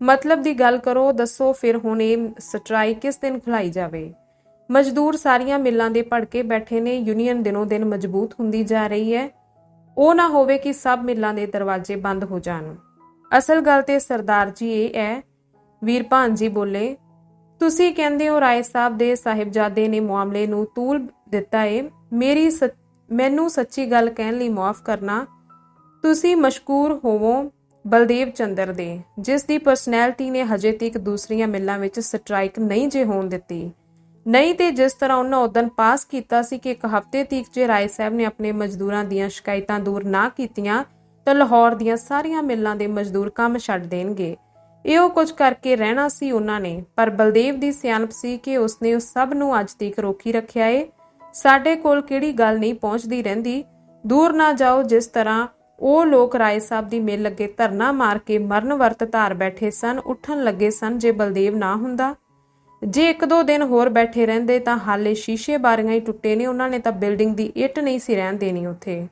ਮਤਲਬ ਦੀ ਗੱਲ ਕਰੋ, ਦੱਸੋ ਫਿਰ ਹੁਣ ਇਹ ਸਟ੍ਰਾਈਕ ਕਿਸ ਦਿਨ ਖੁਲਾਈ ਜਾਵੇ? ਮਜ਼ਦੂਰ ਸਾਰੀਆਂ ਮਿੱਲਾਂ ਦੇ ਭੜਕੇ ਬੈਠੇ ਨੇ। ਯੂਨੀਅਨ ਦਿਨੋਂ ਦਿਨ ਮਜ਼ਬੂਤ ਹੁੰਦੀ ਜਾ ਰਹੀ ਹੈ। ਉਹ ਨਾ ਹੋਵੇ ਕਿ ਸਭ ਮਿੱਲਾਂ ਦੇ ਦਰਵਾਜ਼ੇ ਬੰਦ ਹੋ ਜਾਣ। ਅਸਲ ਗੱਲ ਤੇ ਸਰਦਾਰ ਜੀ ਇਹ ਹੈ। ਵੀਰਪਾਨ ਜੀ ਬੋਲੇ, ਤੁਸੀਂ ਕਹਿੰਦੇ ਹੋ ਰਾਏ ਸਾਹਿਬ ਦੇ ਸਾਹਿਬਜ਼ਾਦੇ ਨੇ ਮਾਮਲੇ ਨੂੰ ਤੂਲ ਦਿੱਤਾ ਏ। ਮੇਰੀ ਸ- ਮੈਨੂੰ ਸੱਚੀ ਗੱਲ ਕਹਿਣ ਲਈ ਮਾਫ ਕਰਨਾ। ਤੁਸੀਂ ਮਸ਼ਕੂਰ ਹੋਵੋ ਬਲਦੇਵ ਚੰਦਰ ਦੇ। ਜਿਸ ਦੀ ਪਰਸਨੈਲਿਟੀ ਨੇ ਹਜੇ ਤੱਕ ਦੂਸਰੀਆਂ ਮਿੱਲਾਂ ਵਿੱਚ ਸਟ੍ਰਾਈਕ ਨਹੀਂ ਜੇ ਹੋਣ ਦਿੱਤੀ। ਨਹੀਂ ਤੇ ਜਿਸ ਤਰ੍ਹਾਂ ਉਹਨਾਂ ਉਦੋਂ ਪਾਸ ਕੀਤਾ ਸੀ ਕਿ ਇੱਕ ਹਫ਼ਤੇ ਤੀਕ ਜੇ ਰਾਏ ਸਾਹਿਬ ਨੇ ਆਪਣੇ ਮਜ਼ਦੂਰਾਂ ਦੀਆਂ ਸ਼ਿਕਾਇਤਾਂ ਦੂਰ ਨਾ ਕੀਤੀਆਂ, ਤਾਂ ਲਾਹੌਰ ਦੀਆਂ ਸਾਰੀਆਂ ਮਿੱਲਾਂ ਦੇ ਮਜ਼ਦੂਰ ਕੰਮ ਛੱਡ ਦੇਣਗੇ। ਇਹ ਕੁਝ ਕਰਕੇ ਰਹਿਣਾ ਸੀ ਉਹਨਾਂ ਨੇ, ਪਰ ਬਲਦੇਵ ਦੀ ਸਿਆਣਪ ਸੀ ਕਿ ਉਸਨੇ ਉਸ ਸਭ ਨੂੰ ਅੱਜ ਤੀਕ ਰੋਕੀ ਰੱਖਿਆ ਏ। ਸਾਡੇ ਕੋਲ ਕਿਹੜੀ ਗੱਲ ਨਹੀਂ ਪਹੁੰਚਦੀ ਰਹਿੰਦੀ। ਦੂਰ ਨਾ ਜਾਓ ਜਿਸ ਤਰ੍ਹਾਂ ਉਹ ਲੋਕ ਰਾਏ ਸਾਹਿਬ ਦੀ ਮਿਲ ਅੱਗੇ ਧਰਨਾ ਮਾਰ ਕੇ ਮਰਨ ਵਰਤ ਧਾਰ ਬੈਠੇ ਸਨ, ਉੱਠਣ ਲੱਗੇ ਸਨ ਜੇ ਬਲਦੇਵ ਨਾ ਹੁੰਦਾ। ਜੇ ਇੱਕ ਦੋ ਦਿਨ ਹੋਰ ਬੈਠੇ ਰਹਿੰਦੇ ਤਾਂ ਹਾਲੇ ਸ਼ੀਸ਼ੇ ਬਾਰੀਆਂ ਹੀ ਟੁੱਟੇ ਨੇ, ਉਹਨਾਂ ਨੇ ਤਾਂ ਬਿਲਡਿੰਗ ਦੀ ਇੱਟ ਨਹੀਂ ਸੀ ਰਹਿਣ ਦੇਣੀ ਉੱਥੇ।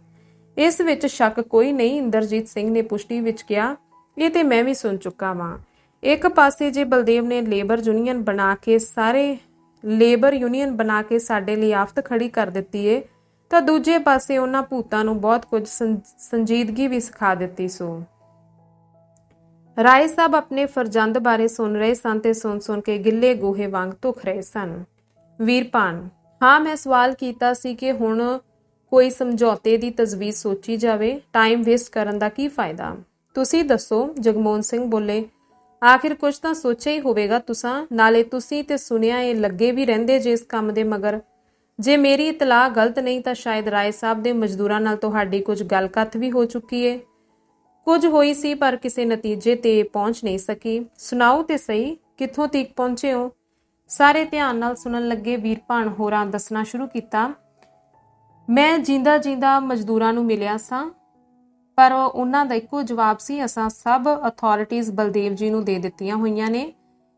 ਇਸ ਵਿੱਚ ਸ਼ੱਕ ਕੋਈ ਨਹੀਂ, ਇੰਦਰਜੀਤ ਸਿੰਘ ਨੇ ਪੁਸ਼ਟੀ ਵਿੱਚ ਕਿਹਾ, ਇਹ ਤੇ ਮੈਂ ਵੀ ਸੁਣ ਚੁੱਕਾ ਵਾਂ। ਇੱਕ ਪਾਸੇ ਜੇ ਬਲਦੇਵ ਨੇ ਲੇਬਰ ਯੂਨੀਅਨ ਬਣਾ ਕੇ ਸਾਰੇ, ਲੇਬਰ ਯੂਨੀਅਨ ਬਣਾ ਕੇ ਸਾਡੇ ਲਈ ਆਫਤ ਖੜੀ ਕਰ ਦਿੱਤੀ ਏ, ਤਾਂ ਦੂਜੇ ਪਾਸੇ ਉਹਨਾਂ ਭੂਤਾਂ ਨੂੰ ਬਹੁਤ ਕੁਝ ਸੰਜੀਦਗੀ ਵੀ ਸਿਖਾ ਦਿੱਤੀ ਸੋ। ਰਾਏ ਸਾਹਿਬ ਆਪਣੇ ਫਰਜ਼ੰਦ ਬਾਰੇ ਸੁਣ ਰਹੇ ਸਨ ਤੇ ਸੁਣ ਸੁਣ ਕੇ ਗਿੱਲੇ ਗੋਹੇ ਵਾਂਗ ਧੁਖ ਰਹੇ ਸਨ। ਵੀਰਪਾਨ ਹਾਂ, ਮੈਂ ਸਵਾਲ ਕੀਤਾ ਸੀ ਕਿ ਹੁਣ ਕੋਈ ਸਮਝੌਤੇ ਦੀ ਤਜਵੀਜ਼ ਸੋਚੀ ਜਾਵੇ ਟਾਈਮ ਵੇਸਟ ਕਰਨ ਦਾ ਕੀ ਫਾਇਦਾ? ਤੁਸੀਂ ਦੱਸੋ, ਜਗਮੋਹਨ ਸਿੰਘ ਬੋਲੇ, ਆਖਿਰ ਕੁਝ ਤਾਂ ਸੋਚਿਆ ਹੀ ਹੋਵੇਗਾ ਤੁਸਾਂ, ਨਾਲੇ ਤੁਸੀਂ ਤੇ ਸੁਣਿਆ ਇਹ ਲੱਗੇ ਵੀ ਰਹਿੰਦੇ ਜੇ ਇਸ ਕੰਮ ਦੇ ਮਗਰ। ਜੇ ਮੇਰੀ ਇਤਲਾਹ ਗਲਤ ਨਹੀਂ ਤਾਂ ਸ਼ਾਇਦ ਰਾਏ ਸਾਹਿਬ ਦੇ ਮਜ਼ਦੂਰਾਂ ਨਾਲ ਤੁਹਾਡੀ ਕੁਝ ਗੱਲਕਥ ਵੀ ਹੋ ਚੁੱਕੀ ਏ। ਕੁਝ ਹੋਈ ਸੀ, ਪਰ ਕਿਸੇ ਨਤੀਜੇ ਤੇ ਪਹੁੰਚ ਨਹੀਂ ਸਕੀ। ਸੁਣਾਓ ਤੇ ਸਹੀ, ਕਿੱਥੋਂ ਤੀਕ ਪਹੁੰਚੇ ਹੋ? ਸਾਰੇ ਧਿਆਨ ਨਾਲ ਸੁਣਨ ਲੱਗੇ ਵੀਰਪਾਨ ਹੋਰਾਂ ਦੱਸਣਾ ਸ਼ੁਰੂ ਕੀਤਾ। ਮੈਂ ਜਿੰਦਾ ਜਿੰਦਾ ਮਜ਼ਦੂਰਾਂ ਨੂੰ ਮਿਲਿਆ ਸਾਂ, ਪਰ ਉਹਨਾਂ ਦਾ ਇੱਕੋ ਜਵਾਬ ਸੀ, ਅਸਾਂ ਸਭ ਅਥਾਰਟੀਆਂ ਬਲਦੇਵ ਜੀ ਨੂੰ ਦੇ ਦਿੱਤੀਆਂ ਹੋਈਆਂ ਨੇ।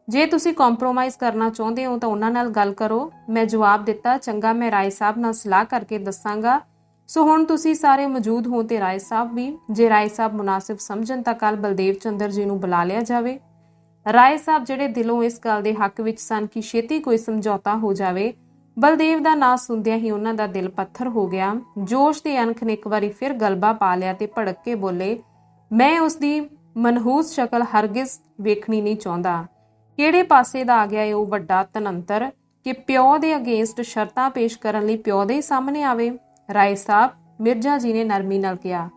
ਜੇ ਤੁਸੀਂ ਕੰਪਰੋਮਾਈਜ਼ ਕਰਨਾ ਚਾਹੁੰਦੇ ਹੋ ਤਾਂ ਉਹਨਾਂ ਨਾਲ ਗੱਲ ਕਰੋ। ਮੈਂ ਜਵਾਬ ਦਿੱਤਾ, ਚੰਗਾ, ਮੈਂ ਰਾਏ ਸਾਹਿਬ ਨਾਲ ਸਲਾਹ ਕਰਕੇ ਦੱਸਾਂਗਾ। ਸੋ ਹੁਣ ਤੁਸੀਂ ਸਾਰੇ ਮੌਜੂਦ ਹੋ ਤੇ ਰਾਏ ਸਾਹਿਬ ਵੀ। ਜੇ ਰਾਏ ਸਾਹਿਬ ਮੁਨਾਸਿਬ ਸਮਝਣ ਤਾਂ ਕੱਲ ਬਲਦੇਵ ਚੰਦਰ ਜੀ ਨੂੰ ਬੁਲਾ ਲਿਆ ਜਾਵੇ। ਰਾਏ ਸਾਹਿਬ ਜਿਹੜੇ ਦਿਲੋਂ ਇਸ ਗੱਲ ਦੇ ਹੱਕ ਵਿੱਚ ਸਨ ਕਿ ਛੇਤੀ ਕੋਈ ਸਮਝੌਤਾ ਹੋ ਜਾਵੇ, ਬਲਦੇਵ ਦਾ ਨਾਂ ਸੁਣਦਿਆਂ ਹੀ ਉਹਨਾਂ ਦਾ ਦਿਲ ਪੱਥਰ ਹੋ ਗਿਆ। ਜੋਸ਼ ਤੇ ਅਣਖ ਨੇ ਇੱਕ ਵਾਰੀ ਫਿਰ ਗਲਬਾ ਪਾ ਲਿਆ ਤੇ ਭੜਕ ਕੇ ਬੋਲੇ, ਮੈਂ ਉਸ ਦੀ ਮਨਹੂਸ ਸ਼ਕਲ ਹਰਗਿਜ਼ ਵੇਖਣੀ ਨਹੀਂ ਚਾਹੁੰਦਾ। ਕਿਹੜੇ ਪਾਸੇ ਦਾ ਆ ਗਿਆ ਇਹ ਉਹ ਵੱਡਾ ਤਨੰਤਰ ਕਿ ਪਿਓ ਦੇ ਅਗੇਂਸਟ ਸ਼ਰਤਾਂ ਪੇਸ਼ ਕਰਨ ਲਈ ਪਿਓ ਦੇ ਹੀ ਸਾਹਮਣੇ ਆਵੇ? ਰਾਏ ਸਾਹਿਬ, ਮਿਰਜ਼ਾ ਜੀ ਨੇ ਨਰਮੀ ਨਾਲ ਕਿਹਾ,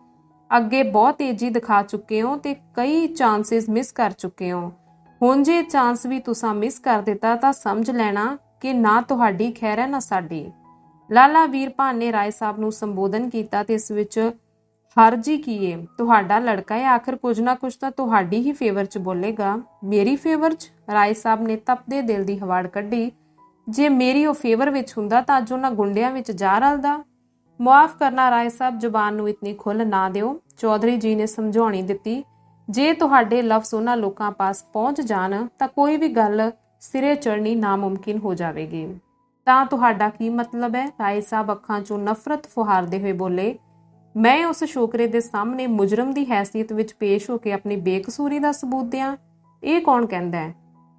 ਅੱਗੇ ਬਹੁਤ ਤੇਜ਼ੀ ਦਿਖਾ ਚੁੱਕੇ ਹੋ ਤੇ ਕਈ ਚਾਂਸਸ ਮਿਸ ਕਰ ਚੁੱਕੇ ਹੋ। ਹੁਣ ਜੇ ਚਾਂਸ ਵੀ ਤੁਸੀਂ ਮਿਸ ਕਰ ਦਿੱਤਾ ਤਾਂ ਸਮਝ ਲੈਣਾ ਕਿ ਨਾ ਤੁਹਾਡੀ ਖੈਰ ਹੈ ਨਾ ਸਾਡੀ। ਲਾਲਾ ਵੀਰਪਾਨ ਨੇ ਰਾਏ ਸਾਹਿਬ ਨੂੰ ਸੰਬੋਧਨ ਕੀਤਾ ਤੇ ਇਸ ਵਿੱਚ ਹਰਜੀ ਹੀ ਕੀ ਏ, ਤੁਹਾਡਾ ਲੜਕਾ ਹੈ, ਆਖਰ ਕੁਝ ਨਾ ਕੁਝ ਤਾਂ ਤੁਹਾਡੀ ਹੀ ਫੇਵਰ 'ਚ ਬੋਲੇਗਾ। ਮੇਰੀ ਫੇਵਰ 'ਚ? ਰਾਏ ਸਾਹਿਬ ਨੇ ਤਪਦੇ ਦਿਲ ਦੀ ਹਵਾੜ ਕੱਢੀ। ਜੇ ਮੇਰੀ ਉਹ ਫੇਵਰ ਵਿੱਚ ਹੁੰਦਾ ਤਾਂ ਅੱਜ ਉਹਨਾਂ ਗੁੰਡਿਆਂ ਵਿੱਚ ਜਾ ਰਲਦਾ। ਮੁਆਫ ਕਰਨਾ ਰਾਏ ਸਾਹਿਬ ਜ਼ੁਬਾਨ ਨੂੰ ਇਤਨੀ ਖੁੱਲ ਨਾ ਦਿਓ। ਚੌਧਰੀ ਜੀ ਨੇ ਸਮਝਾਉਣੀ ਦਿੱਤੀ, ਜੇ ਤੁਹਾਡੇ ਲਫ਼ਜ਼ ਉਹਨਾਂ ਲੋਕਾਂ ਪਾਸ ਪਹੁੰਚ ਜਾਣ, ਤਾਂ ਕੋਈ ਵੀ ਗੱਲ ਸਿਰੇ ਚੜਨੀ ਨਾਮੁਮਕਿਨ ਹੋ ਜਾਵੇਗੀ। ਤਾਂ ਤੁਹਾਡਾ ਕੀ ਮਤਲਬ ਹੈ? ਰਾਏ ਸਾਹਿਬ ਅੱਖਾਂ 'ਚੋਂ ਨਫ਼ਰਤ ਫੁਹਾਰਦੇ ਹੋਏ ਬੋਲੇ, ਮੈਂ ਉਸ ਸ਼ੋਕਰੇ ਦੇ ਸਾਹਮਣੇ ਮੁਜਰਮ ਦੀ ਹੈਸੀਅਤ ਵਿੱਚ ਪੇਸ਼ ਹੋ ਕੇ ਆਪਣੀ ਬੇਕਸੂਰੀ ਦਾ ਸਬੂਤ ਦਿਆਂ। ਇਹ ਕੌਣ ਕਹਿੰਦਾ ਹੈ?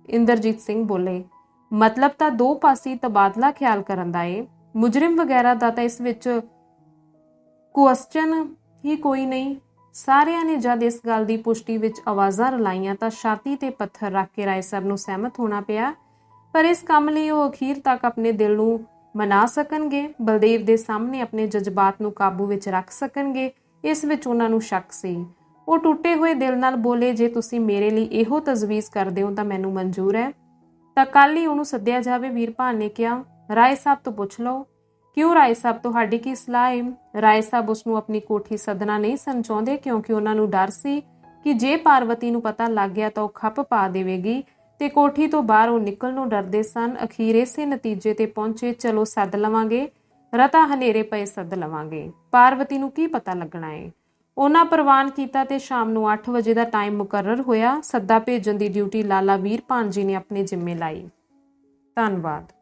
ਇੰਦਰਜੀਤ ਸਿੰਘ ਬੋਲੇ, ਮਤਲਬ ਤਾਂ ਦੋ ਪਾਸੀ ਤਬਾਦਲਾ ਖਿਆਲ ਕਰਨ ਦਾ ਏ। ਮੁਜਰਮ ਵਗੈਰਾ ਦਾ ਤਾਂ ਇਸ ਵਿੱਚ ਕੁਐਸਚਨ ਹੀ ਕੋਈ ਨਹੀਂ। ਸਾਰਿਆਂ ਨੇ ਜਦ ਇਸ ਗੱਲ ਦੀ ਪੁਸ਼ਟੀ ਵਿੱਚ ਆਵਾਜ਼ਾਂ ਰਲਾਈਆਂ ਤਾਂ ਛਾਤੀ ਤੇ ਪੱਥਰ ਰੱਖ ਕੇ ਰਾਏ ਸਾਹਿਬ ਨੂੰ ਸਹਿਮਤ ਹੋਣਾ ਪਿਆ। ਪਰ ਇਸ ਕੰਮ ਲਈ ਉਹ ਅਖੀਰ ਤੱਕ ਆਪਣੇ ਦਿਲ ਨੂੰ ਮਨਾ ਸਕਣਗੇ, ਬਲਦੇਵ ਦੇ ਸਾਹਮਣੇ ਆਪਣੇ ਜਜ਼ਬਾਤ ਨੂੰ ਕਾਬੂ ਵਿੱਚ ਰੱਖ ਸਕਣਗੇ, ਇਸ ਵਿੱਚ ਉਹਨਾਂ ਨੂੰ ਸ਼ੱਕ ਸੀ। ਉਹ ਟੁੱਟੇ ਹੋਏ ਦਿਲ ਨਾਲ ਬੋਲੇ, ਜੇ ਤੁਸੀਂ ਮੇਰੇ ਲਈ ਇਹੋ ਤਜਵੀਜ਼ ਕਰਦੇ ਹੋ ਤਾਂ ਮੈਨੂੰ ਮਨਜ਼ੂਰ ਹੈ। ਤਾਂ ਕੱਲ ਹੀ ਉਹਨੂੰ ਸੱਦਿਆ ਜਾਵੇ ਵੀਰਪਾਲ ਨੇ ਕਿਹਾ ਰਾਏ ਸਾਹਿਬ ਤੋਂ ਪੁੱਛ ਲਓ। ਕਿਉਂ ਰਾਏ ਸਾਹਿਬ, ਤੁਹਾਡੀ ਕੀ ਸਲਾਹ ਹੈ ਰਾਏ ਸਾਹਿਬ ਉਸ ਨੂੰ ਆਪਣੀ ਕੋਠੀ ਸੱਦਣਾ ਨਹੀਂ ਸਨ ਚਾਹੁੰਦੇ ਕਿਉਂਕਿ ਉਹਨਾਂ ਨੂੰ ਡਰ ਸੀ ਕਿ ਜੇ ਪਾਰਵਤੀ ਨੂੰ ਪਤਾ ਲੱਗ ਗਿਆ ਤਾਂ ਉਹ ਖੱਪ ਪਾ ਦੇਵੇਗੀ ਤੇ ਕੋਠੀ ਤੋਂ ਬਾਹਰ ਉਹ ਨਿਕਲ ਨੂੰ ਡਰਦੇ ਸਨ। ਅਖੀਰ ਇਸੇ ਨਤੀਜੇ ਤੇ ਪਹੁੰਚੇ, ਚਲੋ ਸੱਦ ਲਵਾਂਗੇ। ਰਤਾ ਹਨੇਰੇ ਪਏ ਸੱਦ ਲਵਾਂਗੇ। ਪਾਰਵਤੀ ਨੂੰ ਕੀ ਪਤਾ ਲੱਗਣਾ ਏ? ਉਹਨਾਂ ਪ੍ਰਵਾਨ ਕੀਤਾ ਤੇ ਸ਼ਾਮ ਨੂੰ 8 ਵਜੇ ਦਾ ਟਾਈਮ ਮੁਕਰਰ ਹੋਇਆ। ਸੱਦਾ ਭੇਜਣ ਦੀ ਡਿਊਟੀ ਲਾਲਾ ਵੀਰ ਭਾਨ ਜੀ ਨੇ ਆਪਣੇ ਜ਼ਿੰਮੇ ਲਾਈ। ਧੰਨਵਾਦ।